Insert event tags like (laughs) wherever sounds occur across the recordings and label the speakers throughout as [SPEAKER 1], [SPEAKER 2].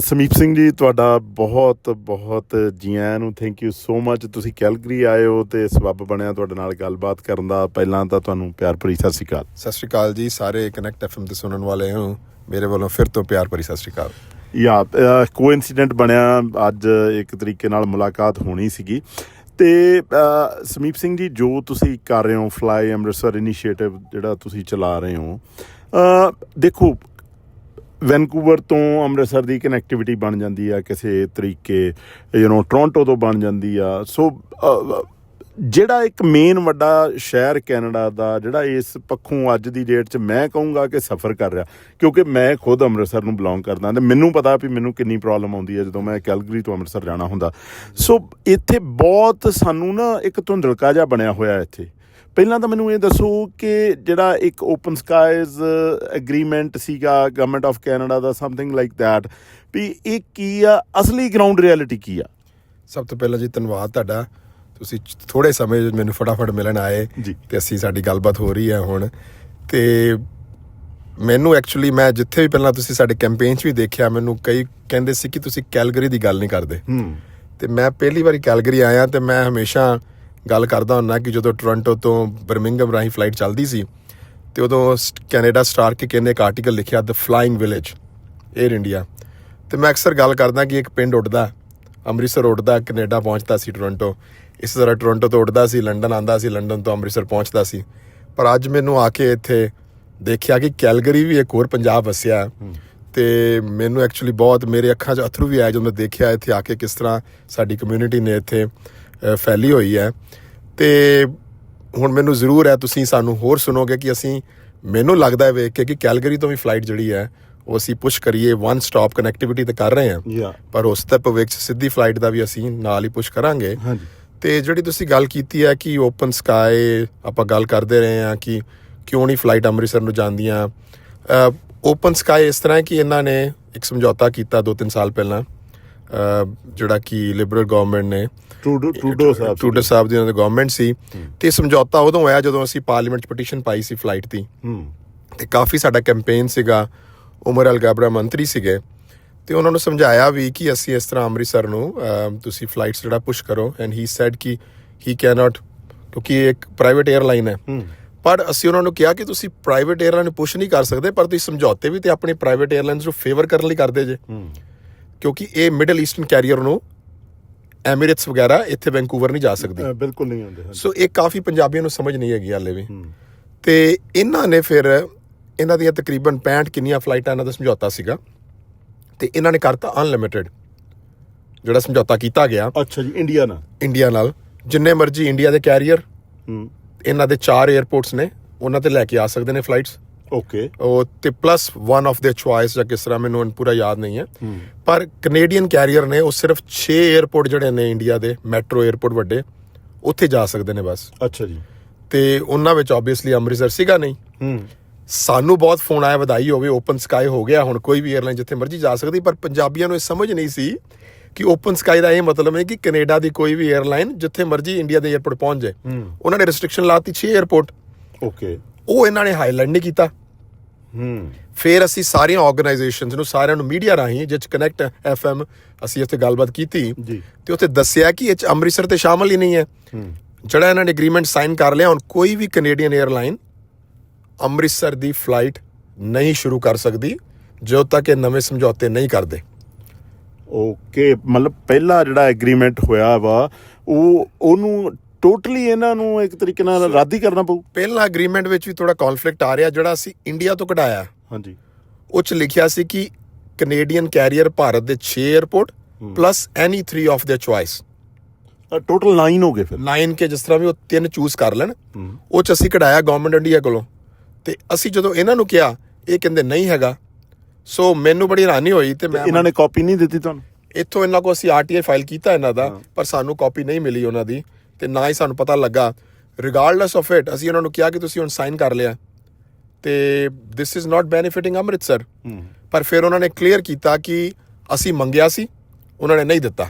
[SPEAKER 1] ਸਮੀਪ ਸਿੰਘ ਜੀ ਤੁਹਾਡਾ ਬਹੁਤ ਬਹੁਤ ਜੀ ਆਇਆਂ ਨੂੰ ਥੈਂਕ ਯੂ ਸੋ ਮਚ ਤੁਸੀਂ ਕੈਲਗਰੀ ਆਏ ਹੋ ਤੇ ਸਬੱਬ ਬਣਿਆ ਤੁਹਾਡੇ ਨਾਲ ਗੱਲਬਾਤ ਕਰਨ ਦਾ। ਪਹਿਲਾਂ ਤਾਂ ਤੁਹਾਨੂੰ ਪਿਆਰ ਭਰੀ ਸਤਿ ਸ਼੍ਰੀ ਅਕਾਲ।
[SPEAKER 2] ਸਤਿ ਸ਼੍ਰੀ ਅਕਾਲ ਜੀ ਸਾਰੇ ਕਨੈਕਟ ਐਫਐਮ ਤੇ ਸੁਣਨ ਵਾਲੇ ਹੋ ਮੇਰੇ ਵੱਲੋਂ ਫਿਰ ਤੋਂ ਪਿਆਰ ਭਰੀ ਸਤਿ ਸ਼੍ਰੀ ਅਕਾਲ।
[SPEAKER 1] ਯਾ ਕੋਇਨਸੀਡੈਂਟ ਬਣਿਆ ਅੱਜ ਇੱਕ ਤਰੀਕੇ ਨਾਲ ਮੁਲਾਕਾਤ ਹੋਣੀ ਸੀਗੀ। ਤੇ ਸਮੀਪ ਸਿੰਘ ਜੀ ਜੋ ਤੁਸੀਂ ਕਰ ਰਹੇ ਹੋ ਫਲਾਈ ਅੰਮ੍ਰਿਤਸਰ ਇਨੀਸ਼ੀਏਟਿਵ ਜਿਹੜਾ ਤੁਸੀਂ ਚਲਾ ਰਹੇ ਹੋ ਅ, ਦੇਖੋ ਵੈਨਕੂਵਰ ਤੋਂ ਅੰਮ੍ਰਿਤਸਰ ਦੀ ਕਨੈਕਟੀਵਿਟੀ ਬਣ ਜਾਂਦੀ ਆ, ਕਿਸੇ ਤਰੀਕੇ ਯੂ نو ਟੋਰਾਂਟੋ ਤੋਂ ਬਣ ਜਾਂਦੀ ਆ। ਸੋ ਜਿਹੜਾ ਇੱਕ ਮੇਨ ਵੱਡਾ ਸ਼ਹਿਰ ਕੈਨੇਡਾ ਦਾ, ਜਿਹੜਾ ਇਸ ਪੱਖੋਂ ਅੱਜ ਦੀ ਡੇਟ 'ਚ ਮੈਂ ਕਹੂੰਗਾ ਕਿ ਸਫ਼ਰ ਕਰ ਰਿਹਾ, ਕਿਉਂਕਿ ਮੈਂ ਖੁਦ ਅੰਮ੍ਰਿਤਸਰ ਨੂੰ ਬਿਲੋਂਗ ਕਰਦਾ ਤੇ ਮੈਨੂੰ ਪਤਾ ਵੀ ਮੈਨੂੰ ਕਿੰਨੀ ਪ੍ਰੋਬਲਮ ਆਉਂਦੀ ਹੈ ਜਦੋਂ ਮੈਂ ਕੈਲਗਰੀ ਤੋਂ ਅੰਮ੍ਰਿਤਸਰ ਜਾਣਾ ਹੁੰਦਾ। ਸੋ ਇੱਥੇ ਬਹੁਤ ਸਾਨੂੰ ਨਾ ਇੱਕ ਧੁੰਦਲਕਾ ਜਿਹਾ ਬਣਿਆ ਹੋਇਆ ਇੱਥੇ। ਪਹਿਲਾਂ ਤਾਂ ਮੈਨੂੰ ਇਹ ਦੱਸੋ ਕਿ ਜਿਹੜਾ ਇੱਕ ਓਪਨ ਸਕਾਈਜ਼ ਐਗਰੀਮੈਂਟ ਸੀਗਾ ਗਵਰਨਮੈਂਟ ਆਫ ਕੈਨੇਡਾ ਦਾ ਸਮਥਿੰਗ ਲਾਈਕ ਥੈਟ ਵੀ ਇਹ ਕੀ ਆ? ਅਸਲੀ ਗਰਾਊਂਡ ਰਿਐਲਿਟੀ ਕੀ ਆ?
[SPEAKER 2] ਸਭ ਤੋਂ ਪਹਿਲਾਂ ਜੀ ਧੰਨਵਾਦ ਤੁਹਾਡਾ। ਤੁਸੀਂ ਥੋੜੇ ਸਮੇਂ 'ਚ ਮੈਨੂੰ ਫਟਾਫਟ ਮਿਲਣ ਆਏ। ਤੇ ਅਸੀਂ ਸਾਡੀ ਗੱਲਬਾਤ ਹੋ ਰਹੀ ਹੈ ਹੁਣ। ਤੇ ਮੈਨੂੰ ਐਕਚੁਅਲੀ ਮੈਂ ਜਿੱਥੇ ਵੀ ਪਹਿਲਾਂ ਤੁਸੀਂ ਸਾਡੇ ਕੈਂਪੇਨ 'ਚ ਵੀ ਦੇਖਿਆ ਮੈਨੂੰ ਕਈ ਕਹਿੰਦੇ ਸੀ ਕਿ ਤੁਸੀਂ ਕੈਲਗਰੀ ਦੀ ਗੱਲ ਨਹੀਂ ਕਰਦੇ।
[SPEAKER 1] ਹੂੰ।
[SPEAKER 2] ਤੇ ਮੈਂ ਪਹਿਲੀ ਵਾਰੀ ਕੈਲਗਰੀ ਆਇਆ ਤੇ ਮੈਂ ਹਮੇਸ਼ਾ ਗੱਲ ਕਰਦਾ ਹੁੰਨਾ ਕਿ ਜਦੋਂ ਟੋਰਾਂਟੋ ਤੋਂ ਬਰਮਿੰਗਮ ਰਾਹੀਂ ਫਲਾਈਟ ਚੱਲਦੀ ਸੀ ਤੇ ਉਦੋਂ ਕੈਨੇਡਾ ਸਟਾਰ ਕੇ ਕਹਿੰਦੇ ਇੱਕ ਆਰਟੀਕਲ ਲਿਖਿਆ the flying village Air India ਤੇ ਮੈਂ ਅਕਸਰ ਗੱਲ ਕਰਦਾ ਕਿ ਇੱਕ ਪਿੰਡ ਉੱਡਦਾ ਅੰਮ੍ਰਿਤਸਰ ਉੱਡਦਾ ਕੈਨੇਡਾ ਪਹੁੰਚਦਾ ਸੀ ਟੋਰਾਂਟੋ ਇਸ ਤਰ੍ਹਾਂ ਟੋਰਾਂਟੋ ਤੋਂ ਉੱਡਦਾ ਸੀ ਲੰਡਨ ਆਂਦਾ ਸੀ ਲੰਡਨ ਤੋਂ ਅੰਮ੍ਰਿਤਸਰ ਪਹੁੰਚਦਾ ਸੀ। ਪਰ ਅੱਜ ਮੈਨੂੰ ਆ ਕੇ ਇੱਥੇ ਦੇਖਿਆ ਕਿ ਕੈਲਗਰੀ ਵੀ ਇੱਕ ਹੋਰ ਪੰਜਾਬ ਵਸਿਆ। ਤੇ ਮੈਨੂੰ ਐਕਚੁਅਲੀ ਬਹੁਤ ਮੇਰੇ ਅੱਖਾਂ 'ਚ ਅਥਰੂ ਵੀ ਆਏ ਜਦੋਂ ਮੈਂ ਦੇਖਿਆ ਇੱਥੇ ਆ ਕੇ ਕਿਸ ਤਰ੍ਹਾਂ ਸਾਡੀ ਕਮਿਊਨਿਟੀ ਨੇ ਇੱਥੇ ਫੈਲੀ ਹੋਈ ਹੈ। ਤੇ ਹੁਣ ਮੈਨੂੰ ਜ਼ਰੂਰ ਹੈ ਤੁਸੀਂ ਸਾਨੂੰ ਹੋਰ ਸੁਣੋਗੇ ਕਿ ਅਸੀਂ ਮੈਨੂੰ ਲੱਗਦਾ ਹੈ ਵੇਖ ਕੇ ਕਿ ਕੈਲਗਰੀ ਤੋਂ ਵੀ ਫਲਾਈਟ ਜਿਹੜੀ ਹੈ ਉਹ ਅਸੀਂ ਪੁਸ਼ ਕਰੀਏ ਵਨ ਸਟਾਪ ਕਨੈਕਟੀਵਿਟੀ ਤੇ ਕਰ ਰਹੇ ਹਾਂ। ਪਰ ਉਸ ਤੇ ਭਵਿੱਖ ਸਿੱਧੀ ਫਲਾਈਟ ਦਾ ਵੀ ਅਸੀਂ ਨਾਲ ਹੀ ਪੁਸ਼ ਕਰਾਂਗੇ।
[SPEAKER 1] ਹਾਂਜੀ।
[SPEAKER 2] ਤੇ ਜਿਹੜੀ ਤੁਸੀਂ ਗੱਲ ਕੀਤੀ ਹੈ ਕਿ ਓਪਨ ਸਕਾਈ ਆਪਾਂ ਗੱਲ ਕਰਦੇ ਰਹੇ ਹਾਂ ਕਿ ਕਿਉਂ ਨਹੀਂ ਫਲਾਈਟ ਅੰਮ੍ਰਿਤਸਰ ਨੂੰ ਜਾਂਦੀਆਂ। ਓਪਨ ਸਕਾਈ ਇਸ ਤਰ੍ਹਾਂ ਕਿ ਇਹਨਾਂ ਨੇ ਇੱਕ ਸਮਝੌਤਾ ਕੀਤਾ 2-3 ਸਾਲ ਪਹਿਲਾਂ। ਜਿਹੜਾ ਕਿ ਲਿਬਰਲ ਗਵਰਨਮੈਂਟ ਨੇ
[SPEAKER 1] ਟੂਡੋ ਟਰੂਡੋ ਸਾਹਿਬ
[SPEAKER 2] ਟਰੂਡੋ ਸਾਹਿਬ ਦੀ ਉਹਨਾਂ ਦੀ ਗਵਰਨਮੈਂਟ ਸੀ ਤੇ ਸਮਝੌਤਾ ਉਦੋਂ ਆਇਆ ਜਦੋਂ ਅਸੀਂ ਪਾਰਲੀਮੈਂਟ ਪਟੀਸ਼ਨ ਪਾਈ ਸੀ ਫਲਾਈਟ ਦੀ। ਤੇ ਕਾਫੀ ਸਾਡਾ ਕੈਂਪੇਨ ਸੀਗਾ ਉਮਰ ਅਲ ਗਾਬਰਾ ਮੰਤਰੀ ਸੀਗੇ। ਤੇ ਉਹਨਾਂ ਨੂੰ ਸਮਝਾਇਆ ਵੀ ਕਿ ਅਸੀਂ ਇਸ ਤਰ੍ਹਾਂ ਅੰਮ੍ਰਿਤਸਰ ਨੂੰ ਤੁਸੀਂ ਫਲਾਈਟਸ ਜਿਹੜਾ ਪੁਸ਼ ਕਰੋ। ਐਂਡ ਹੀ ਸੈਡ ਕਿ ਹੀ ਕੈਨਟ ਕਿਉਂਕਿ ਇਹ ਇੱਕ ਪ੍ਰਾਈਵੇਟ 에ਅਰਲਾਈਨ ਹੈ। ਪਰ ਅਸੀਂ ਉਹਨਾਂ ਨੂੰ ਕਿਹਾ ਕਿ ਤੁਸੀਂ ਪ੍ਰਾਈਵੇਟ 에ਅਰਲਾਈਨ ਪੁਸ਼ ਨਹੀਂ ਕਰ ਸਕਦੇ ਪਰ ਤੁਸੀਂ ਸਮਝੌਤੇ ਵੀ ਤੇ ਆਪਣੀ ਪ੍ਰਾਈਵੇਟ 에ਅਰਲਾਈਨਸ ਨੂੰ ਫੇਵਰ ਕਰਨ ਲਈ ਕਰਦੇ ਜੇ। ਕਿਉਂਕਿ ਇਹ ਮਿਡਲ ਈਸਟਰਨ ਕੈਰੀਅਰ ਨੂੰ ਐਮਿਰੇਟਸ ਵਗੈਰਾ ਇੱਥੇ ਵੈਂਕੂਵਰ ਨਹੀਂ ਜਾ ਸਕਦੀ।
[SPEAKER 1] ਬਿਲਕੁਲ ਨਹੀਂ ਆਉਂਦੇ।
[SPEAKER 2] ਸੋ ਇਹ ਕਾਫੀ ਪੰਜਾਬੀਆਂ ਨੂੰ ਸਮਝ ਨਹੀਂ ਹੈਗੀ ਹਾਲੇ ਵੀ। ਤੇ ਇਹਨਾਂ ਨੇ ਫਿਰ ਇਹਨਾਂ ਦੀਆਂ ਤਕਰੀਬਨ 65 ਕਿੰਨੀਆਂ ਫਲਾਈਟਾਂ ਇਹਨਾਂ ਦਾ ਸਮਝੌਤਾ ਸੀਗਾ। ਤੇ ਇਹਨਾਂ ਨੇ ਕਰਤਾ ਅਨਲਿਮਿਟਿਡ ਜਿਹੜਾ ਸਮਝੌਤਾ ਕੀਤਾ ਗਿਆ।
[SPEAKER 1] ਅੱਛਾ ਜੀ ਇੰਡੀਆ ਨਾਲ।
[SPEAKER 2] ਇੰਡੀਆ ਨਾਲ। ਜਿੰਨੇ ਮਰਜ਼ੀ ਇੰਡੀਆ ਦੇ ਕੈਰੀਅਰ
[SPEAKER 1] ਹੂੰ।
[SPEAKER 2] ਇਹਨਾਂ ਦੇ ਚਾਰ 에ਅਰਪੋਰਟਸ ਨੇ ਉਹਨਾਂ ਤੇ ਲੈ ਕੇ ਆ ਸਕਦੇ ਨੇ ਫਲਾਈਟਸ
[SPEAKER 1] ਓਕੇ
[SPEAKER 2] ਉਹ ਤੇ ਪਲੱਸ 1 ਆਫ देयर ਚੁਆਇਸ ਜਾਂ ਕਿਸ ਤਰ੍ਹਾਂ ਮੈਨੂੰ ਪੂਰਾ ਯਾਦ ਨਹੀਂ ਹੈ। ਪਰ ਕੈਨੇਡੀਅਨ ਕੈਰੀਅਰ ਨੇ ਉਹ ਸਿਰਫ 6 에ਅਰਪੋਰਟ ਜਿਹੜੇ ਨੇ ਇੰਡੀਆ ਦੇ ਮੈਟਰੋ 에ਅਰਪੋਰਟ ਵੱਡੇ ਉੱਥੇ ਜਾ ਸਕਦੇ ਨੇ ਬਸ।
[SPEAKER 1] ਅੱਛਾ ਜੀ।
[SPEAKER 2] ਤੇ ਉਹਨਾਂ ਵਿੱਚ ਆਬਵੀਅਸਲੀ ਅੰਮ੍ਰਿਤਸਰ ਸੀਗਾ ਨਹੀਂ। ਸਾਨੂੰ ਬਹੁਤ ਫੋਨ ਆਇਆ ਵਧਾਈ ਹੋਵੇ ਓਪਨ ਸਕਾਈ ਹੋ ਗਿਆ ਹੁਣ ਕੋਈ ਵੀ 에ਅਰਲਾਈਨ ਜਿੱਥੇ ਮਰਜ਼ੀ ਜਾ ਸਕਦੀ ਪਰ ਪੰਜਾਬੀਆਂ ਨੂੰ ਇਹ ਸਮਝ ਨਹੀਂ ਸੀ ਕਿ ਓਪਨ ਸਕਾਈ ਦਾ ਇਹ ਮਤਲਬ ਹੈ ਕਿ ਕੈਨੇਡਾ ਦੀ ਕੋਈ ਵੀ 에ਅਰਲਾਈਨ ਜਿੱਥੇ ਮਰਜ਼ੀ ਇੰਡੀਆ ਦੇ 에ਅਰਪੋਰਟ ਪਹੁੰਚ ਜਾਏ। ਉਹਨਾਂ ਨੇ ਰੈਸਟ੍ਰਿਕਸ਼ਨ ਲਾਤੀ 6 에ਅਰਪੋਰਟ
[SPEAKER 1] ਓਕੇ
[SPEAKER 2] ਉਹ ਇਹਨਾਂ ਨੇ ਹਾਈਲਾਈਟ ਨਹੀਂ ਕੀਤਾ।
[SPEAKER 1] ਹੂੰ।
[SPEAKER 2] ਫਿਰ ਅਸੀਂ ਸਾਰੀਆਂ ਆਰਗੇਨਾਈਜੇਸ਼ਨਸ ਨੂੰ ਸਾਰਿਆਂ ਨੂੰ ਮੀਡੀਆ ਰਾਹੀਂ ਜਿਸ ਕਨੈਕਟ ਐਫਐਮ ਅਸੀਂ ਇੱਥੇ ਗੱਲਬਾਤ ਕੀਤੀ।
[SPEAKER 1] ਜੀ।
[SPEAKER 2] ਤੇ ਉੱਥੇ ਦੱਸਿਆ ਕਿ ਇਹ 'ਚ ਅੰਮ੍ਰਿਤਸਰ ਤੇ ਸ਼ਾਮਲ ਹੀ ਨਹੀਂ ਹੈ। ਜਿਹੜਾ ਇਹਨਾਂ ਨੇ ਐਗਰੀਮੈਂਟ ਸਾਈਨ ਕਰ ਲਿਆ ਹੁਣ ਕੋਈ ਵੀ ਕੈਨੇਡੀਅਨ 에ਅਰਲਾਈਨ ਅੰਮ੍ਰਿਤਸਰ ਦੀ ਫਲਾਈਟ ਨਹੀਂ ਸ਼ੁਰੂ ਕਰ ਸਕਦੀ ਜਦੋਂ ਤੱਕ ਇਹ ਨਵੇਂ ਸਮਝੌਤੇ ਨਹੀਂ ਕਰਦੇ।
[SPEAKER 1] ਓਕੇ ਮਤਲਬ ਪਹਿਲਾ ਜਿਹੜਾ ਐਗਰੀਮੈਂਟ ਹੋਇਆ ਵਾ ਉਹ ਉਹਨੂੰ ਟੋਟਲੀ ਇਹਨਾਂ ਨੂੰ ਇੱਕ ਤਰੀਕੇ ਨਾਲ ਰੱਦ ਹੀ ਕਰਨਾ ਪਊ।
[SPEAKER 2] ਪਹਿਲਾ ਐਗਰੀਮੈਂਟ ਵਿੱਚ ਵੀ ਥੋੜਾ ਕਨਫਲਿਕਟ ਆ ਰਿਹਾ ਜਿਹੜਾ ਅਸੀਂ ਇੰਡੀਆ ਤੋਂ ਕਢਾਇਆ।
[SPEAKER 1] ਹਾਂਜੀ।
[SPEAKER 2] ਉਹ ਲਿਖਿਆ ਸੀ ਕਿ ਕੈਨੇਡੀਅਨ ਕੈਰੀਅਰ ਭਾਰਤ ਦੇ 6 airport plus any 3 of their choice
[SPEAKER 1] total 9 ਹੋ ਗਏ ਫਿਰ।
[SPEAKER 2] 9 ਕੇ ਜਿਸ ਤਰ੍ਹਾਂ ਵੀ ਉਹ ਤਿੰਨ ਚੂਜ਼ ਕਰ ਲੈਣ ਉਹ ਚ ਅਸੀਂ ਕਢਾਇਆ ਗਵਰਨਮੈਂਟ ਇੰਡੀਆ ਕੋਲੋਂ। ਤੇ ਅਸੀਂ ਜਦੋਂ ਇਹਨਾਂ ਨੂੰ ਕਿਹਾ ਇਹ ਕਹਿੰਦੇ ਨਹੀਂ ਹੈਗਾ। ਸੋ ਮੈਨੂੰ ਬੜੀ ਹੈਰਾਨੀ ਹੋਈ ਤੇ ਮੈਂ
[SPEAKER 1] ਇਹਨਾਂ ਨੇ ਕਾਪੀ ਨਹੀਂ ਦਿੱਤੀ ਤੁਹਾਨੂੰ?
[SPEAKER 2] ਇੱਥੋਂ ਇਹਨਾਂ ਕੋਲ ਅਸੀਂ ਆਰਟੀਆਈ ਫਾਈਲ ਕੀਤਾ ਇਹਨਾਂ ਦਾ ਪਰ ਸਾਨੂੰ ਕਾਪੀ ਨਹੀਂ ਮਿਲੀ ਉਹਨਾਂ ਦੀ। ਤੇ ਨਾ ਹੀ ਸਾਨੂੰ ਪਤਾ ਲੱਗਾ। ਰਿਗਾਰਡਲੈਸ ਆਫ ਇਟ ਅਸੀਂ ਉਹਨਾਂ ਨੂੰ ਕਿਹਾ ਕਿ ਤੁਸੀਂ ਹੁਣ ਸਾਈਨ ਕਰ ਲਿਆ। ਤੇ this is not benefiting Amritsar ਪਰ ਫਿਰ ਉਹਨਾਂ ਨੇ ਕਲੀਅਰ ਕੀਤਾ ਕਿ ਅਸੀਂ ਮੰਗਿਆ ਸੀ ਉਹਨਾਂ ਨੇ ਨਹੀਂ ਦਿੱਤਾ।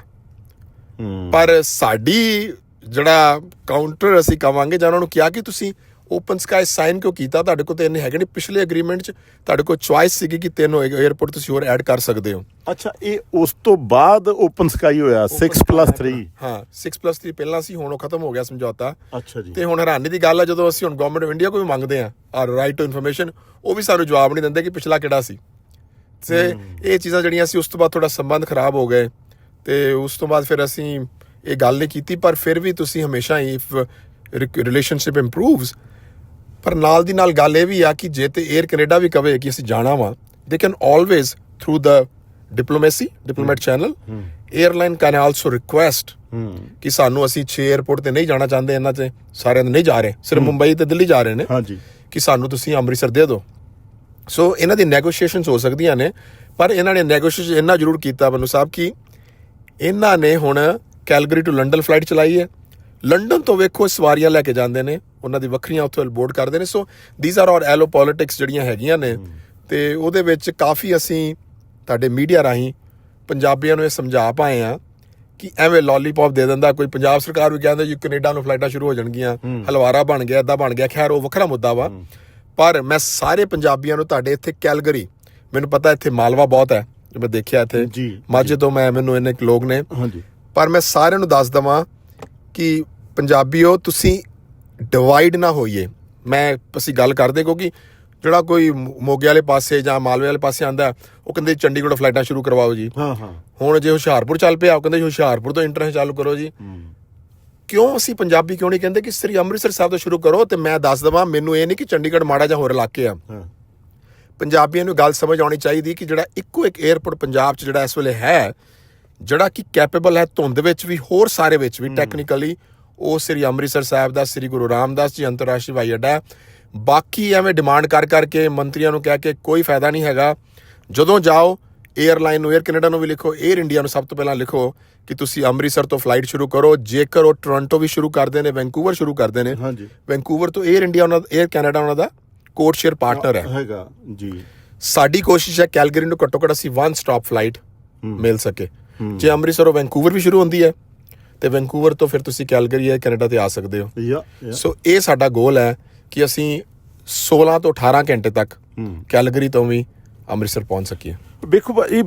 [SPEAKER 2] ਪਰ ਸਾਡੀ ਜਿਹੜਾ ਕਾਊਂਟਰ ਅਸੀਂ ਕਵਾਂਗੇ ਜਾਂ ਉਹਨਾਂ ਨੂੰ ਕਿਹਾ ਕਿ ਤੁਸੀਂ ਓਪਨ ਸਕਾਈ ਸਾਈਨ ਕਿਉਂ ਕੀਤਾ? ਤੁਹਾਡੇ ਕੋਲ ਤੇ ਇੰਨੇ ਹੈਗੇ ਨਹੀਂ। ਪਿਛਲੇ ਐਗਰੀਮੈਂਟ 'ਚ ਤੁਹਾਡੇ ਕੋਲ ਚੁਆਇਸ ਸੀਗੀ ਕਿ ਤਿੰਨ 에ਅਰਪੋਰਟ ਤੁਸੀਂ ਹੋਰ ਐਡ ਕਰ ਸਕਦੇ ਹੋ।
[SPEAKER 1] ਅੱਛਾ ਇਹ ਉਸ ਤੋਂ ਬਾਅਦ ਓਪਨ ਸਕਾਈ ਹੋਇਆ 6+3
[SPEAKER 2] ਹਾਂ 6+3 ਪਹਿਲਾਂ ਸੀ ਹੁਣ ਉਹ ਖਤਮ ਹੋ ਗਿਆ ਸਮਝੌਤਾ।
[SPEAKER 1] ਅੱਛਾ ਜੀ।
[SPEAKER 2] ਤੇ ਹੁਣ ਹੈਰਾਨੀ ਦੀ ਗੱਲ ਹੈ ਜਦੋਂ ਅਸੀਂ ਹੁਣ ਗਵਰਨਮੈਂਟ ਆਫ ਇੰਡੀਆ ਕੋਲ ਵੀ ਮੰਗਦੇ ਆ ਆ ਰਾਈਟ ਟੂ ਇਨਫੋਰਮੇਸ਼ਨ ਉਹ ਵੀ ਸਾਨੂੰ ਜਵਾਬ ਨਹੀਂ ਦਿੰਦੇ ਕਿ ਪਿਛਲਾ ਕਿਹੜਾ ਸੀ। ਤੇ ਇਹ ਚੀਜ਼ਾਂ ਜਿਹੜੀਆਂ ਸੀ ਉਸ ਤੋਂ ਬਾਅਦ ਥੋੜਾ ਸੰਬੰਧ ਖਰਾਬ ਹੋ ਗਏ। ਤੇ ਉਸ ਤੋਂ ਬਾਅਦ ਫਿਰ ਅਸੀਂ ਇਹ ਗੱਲ ਨਹੀਂ ਕੀਤੀ ਪਰ ਫਿਰ ਵੀ ਤੁਸੀਂ ਹਮੇਸ਼ਾ ਹੀ ਰਿਲੇਸ਼ਨਸ਼ਿਪ ਇੰਪਰੂਵਸ ਪਰ ਨਾਲ ਦੀ ਨਾਲ ਗੱਲ ਇਹ ਵੀ ਆ ਕਿ ਜੇ ਤੇ 에ਅਰ ਕੈਨੇਡਾ ਵੀ ਕਵੇ ਕਿ ਅਸੀਂ ਜਾਣਾ ਵਾ ਦੇ can always through the diplomacy diplomat channel airline can also request ਕਿ ਸਾਨੂੰ ਅਸੀਂ 6 에ਅਰਪੋਰਟ ਤੇ ਨਹੀਂ ਜਾਣਾ ਚਾਹੁੰਦੇ ਇਹਨਾਂ 'ਚ ਸਾਰਿਆਂ ਦੇ ਨਹੀਂ ਜਾ ਰਹੇ ਸਿਰਫ ਮੁੰਬਈ ਤੇ ਦਿੱਲੀ ਜਾ ਰਹੇ ਨੇ
[SPEAKER 1] ਹਾਂਜੀ।
[SPEAKER 2] ਕਿ ਸਾਨੂੰ ਤੁਸੀਂ ਅੰਮ੍ਰਿਤਸਰ ਦੇ ਦਿਓ। ਸੋ ਇਹਨਾਂ ਦੀ ਨੈਗੋਸ਼ੀਏਸ਼ਨਸ ਹੋ ਸਕਦੀਆਂ ਨੇ ਪਰ ਇਹਨਾਂ ਨੇ ਨੈਗੋਸ਼ੀਏਸ਼ਨ ਇੰਨਾ ਜ਼ਰੂਰ ਕੀਤਾ ਬਨੂ ਸਾਹਿਬ ਕਿ ਇਹਨਾਂ ਨੇ ਹੁਣ ਕੈਲਗਰੀ ਟੂ ਲੰਡਨ ਫਲਾਈਟ ਚਲਾਈ ਹੈ। ਲੰਡਨ ਤੋਂ ਵੇਖੋ ਸਵਾਰੀਆਂ ਲੈ ਕੇ ਜਾਂਦੇ ਨੇ। ਉਹਨਾਂ ਦੀ ਵੱਖਰੀਆਂ ਉੱਥੇ ਬੋਰਡ ਕਰਦੇ ਨੇ। So these are are all politics ਜਿਹੜੀਆਂ ਹੈਗੀਆਂ ਨੇ। ਤੇ ਉਹਦੇ ਵਿੱਚ ਕਾਫੀ ਅਸੀਂ ਤੁਹਾਡੇ ਮੀਡੀਆ ਰਾਹੀਂ ਪੰਜਾਬੀਆਂ ਨੂੰ ਇਹ ਸਮਝਾ ਪਾਏ ਆ ਕਿ ਐਵੇਂ ਲੋਲੀਪੌਪ ਦੇ ਦਿੰਦਾ। ਕੋਈ ਪੰਜਾਬ ਸਰਕਾਰ ਵੀ ਕਹਿੰਦੇ ਜੀ ਕੈਨੇਡਾ ਨੂੰ ਫਲਾਈਟਾਂ ਸ਼ੁਰੂ ਹੋ ਜਾਣਗੀਆਂ। ਹਲਵਾਰਾ ਬਣ ਗਿਆ ਏਦਾਂ ਬਣ ਗਿਆ। ਖੈਰ ਉਹ ਵੱਖਰਾ ਮੁੱਦਾ ਵਾ। ਪਰ ਮੈਂ ਸਾਰੇ ਪੰਜਾਬੀਆਂ ਨੂੰ ਤੁਹਾਡੇ ਇੱਥੇ ਕੈਲਗਰੀ ਮੈਨੂੰ ਪਤਾ ਇੱਥੇ ਮਾਲਵਾ ਬਹੁਤ ਹੈ। ਜੋ ਮੈਂ ਦੇਖਿਆ ਇੱਥੇ। ਮਾਝੇ ਤੋਂ ਮੈਂ ਮੈਨੂੰ ਇੰਨੇ ਕੁ ਲੋਕ ਨੇ।
[SPEAKER 1] ਹਾਂਜੀ।
[SPEAKER 2] ਪਰ ਮੈਂ ਸਾਰਿਆਂ ਨੂੰ ਦੱਸ ਦਵਾਂ ਕਿ ਪੰਜਾਬੀਓ ਤੁਸੀਂ ਡਿਵਾਈਡ ਨਾ ਹੋਈਏ। ਮੈਂ ਅਸੀਂ ਗੱਲ ਕਰਦੇ ਕਿਉਂਕਿ ਜਿਹੜਾ ਕੋਈ ਮੋਗੇ ਵਾਲੇ ਪਾਸੇ ਜਾਂ ਮਾਲਵੇ ਵਾਲੇ ਪਾਸੇ ਆਂਦਾ ਉਹ ਕਹਿੰਦੇ ਚੰਡੀਗੜ੍ਹ ਫਲਾਈਟਾਂ ਸ਼ੁਰੂ ਕਰਵਾਓ ਜੀ।
[SPEAKER 1] ਹਾਂ ਹਾਂ।
[SPEAKER 2] ਹੁਣ ਜੇ ਹੁਸ਼ਿਆਰਪੁਰ ਚੱਲ ਪਿਆ ਉਹ ਕਹਿੰਦੇ ਹੁਸ਼ਿਆਰਪੁਰ ਤੋਂ ਇੰਟਰਨੈਸ਼ਨਲ ਚਾਲੂ ਕਰੋ ਜੀ। ਕਿਉਂ ਅਸੀਂ ਪੰਜਾਬੀ ਕਿਉਂ ਨਹੀਂ ਕਹਿੰਦੇ ਕਿ ਸ੍ਰੀ ਅੰਮ੍ਰਿਤਸਰ ਸਾਹਿਬ ਤੋਂ ਸ਼ੁਰੂ ਕਰੋ ਤੇ ਮੈਂ ਦੱਸ ਦਵਾਂ ਮੈਨੂੰ ਇਹ ਨਹੀਂ ਕਿ ਚੰਡੀਗੜ੍ਹ ਮਾੜਾ ਜਾਂ ਹੋਰ ਇਲਾਕੇ ਆ। ਪੰਜਾਬੀਆਂ ਨੂੰ ਗੱਲ ਸਮਝ ਆਉਣੀ ਚਾਹੀਦੀ ਕਿ ਜਿਹੜਾ ਇੱਕੋ ਇੱਕ 에ਅਰਪੋਰਟ ਪੰਜਾਬ 'ਚ ਜਿਹੜਾ ਇਸ ਵੇਲੇ ਹੈ ਜਿਹੜਾ ਕਿ ਕੈਪੇਬਲ ਹੈ ਧੁੰਦ ਵਿੱਚ ਵੀ ਹੋਰ ਸਾਰੇ ਵਿੱਚ ਵੀ ਟੈਕਨੀਕਲੀ ਉਹ ਸ੍ਰੀ ਅੰਮ੍ਰਿਤਸਰ ਸਾਹਿਬ ਦਾ ਸ੍ਰੀ ਗੁਰੂ ਰਾਮਦਾਸ ਜੀ ਅੰਤਰਰਾਸ਼ਟਰੀ ਹਵਾਈ ਅੱਡਾ ਬਾਕੀ ਐਵੇਂ ਡਿਮਾਂਡ ਕਰ ਕਰਕੇ ਮੰਤਰੀਆਂ ਨੂੰ ਕਹਿ ਕੇ ਕੋਈ ਫਾਇਦਾ ਨਹੀਂ ਹੈਗਾ। ਜਦੋਂ ਜਾਓ 에ਅਰਲਾਈਨ ਨੂੰ 에ਅਰ ਕੈਨੇਡਾ ਨੂੰ ਵੀ ਲਿਖੋ 에ਅਰ ਇੰਡੀਆ ਨੂੰ ਸਭ ਤੋਂ ਪਹਿਲਾਂ ਲਿਖੋ ਕਿ ਤੁਸੀਂ ਅੰਮ੍ਰਿਤਸਰ ਤੋਂ ਫਲਾਈਟ ਸ਼ੁਰੂ ਕਰੋ। ਜੇਕਰ ਉਹ ਟੋਰਾਂਟੋ ਵੀ ਸ਼ੁਰੂ ਕਰਦੇ ਨੇ ਵੈਂਕੂਵਰ ਸ਼ੁਰੂ ਕਰਦੇ ਨੇ
[SPEAKER 1] ਹਾਂਜੀ।
[SPEAKER 2] ਵੈਂਕੂਵਰ ਤੋਂ 에ਅਰ ਇੰਡੀਆ ਉਹਨਾਂ ਦਾ 에ਅਰ ਕੈਨੇਡਾ ਉਹਨਾਂ ਦਾ ਕੋਰਟ ਸ਼ੇਅਰ ਪਾਰਟਨਰ ਹੈ।
[SPEAKER 1] ਹੈਗਾ ਜੀ।
[SPEAKER 2] ਸਾਡੀ ਕੋਸ਼ਿਸ਼ ਹੈ ਕੈਲਗਰੀ ਨੂੰ ਘੱਟੋ ਘੱਟ ਅਸੀਂ ਵਨ ਸਟਾਪ ਫਲਾਈਟ ਮਿਲ ਸਕੇ। ਜੇ ਅੰਮ੍ਰਿਤਸਰੋਂ ਵੈਂਕੂਵਰ ਵੀ ਸ਼ੁਰੂ ਹੁੰਦੀ ਹੈ ਤੇ ਵੈਂਕੂਵਰ ਤੋਂ ਫਿਰ ਤੁਸੀਂ ਕੈਲਗਰੀ ਜਾਂ ਕੈਨੇਡਾ ਤੇ ਆ ਸਕਦੇ ਹੋ।
[SPEAKER 1] ਯਾ
[SPEAKER 2] ਸੋ ਇਹ ਸਾਡਾ ਗੋਲ ਹੈ ਕਿ ਅਸੀਂ 16 ਤੋਂ 18 ਘੰਟੇ ਤੱਕ ਕੈਲਗਰੀ ਤੋਂ ਵੀ ਅੰਮ੍ਰਿਤਸਰ ਪਹੁੰਚ ਸਕੀਏ।
[SPEAKER 1] ਵੇਖੋ ਭਾਈ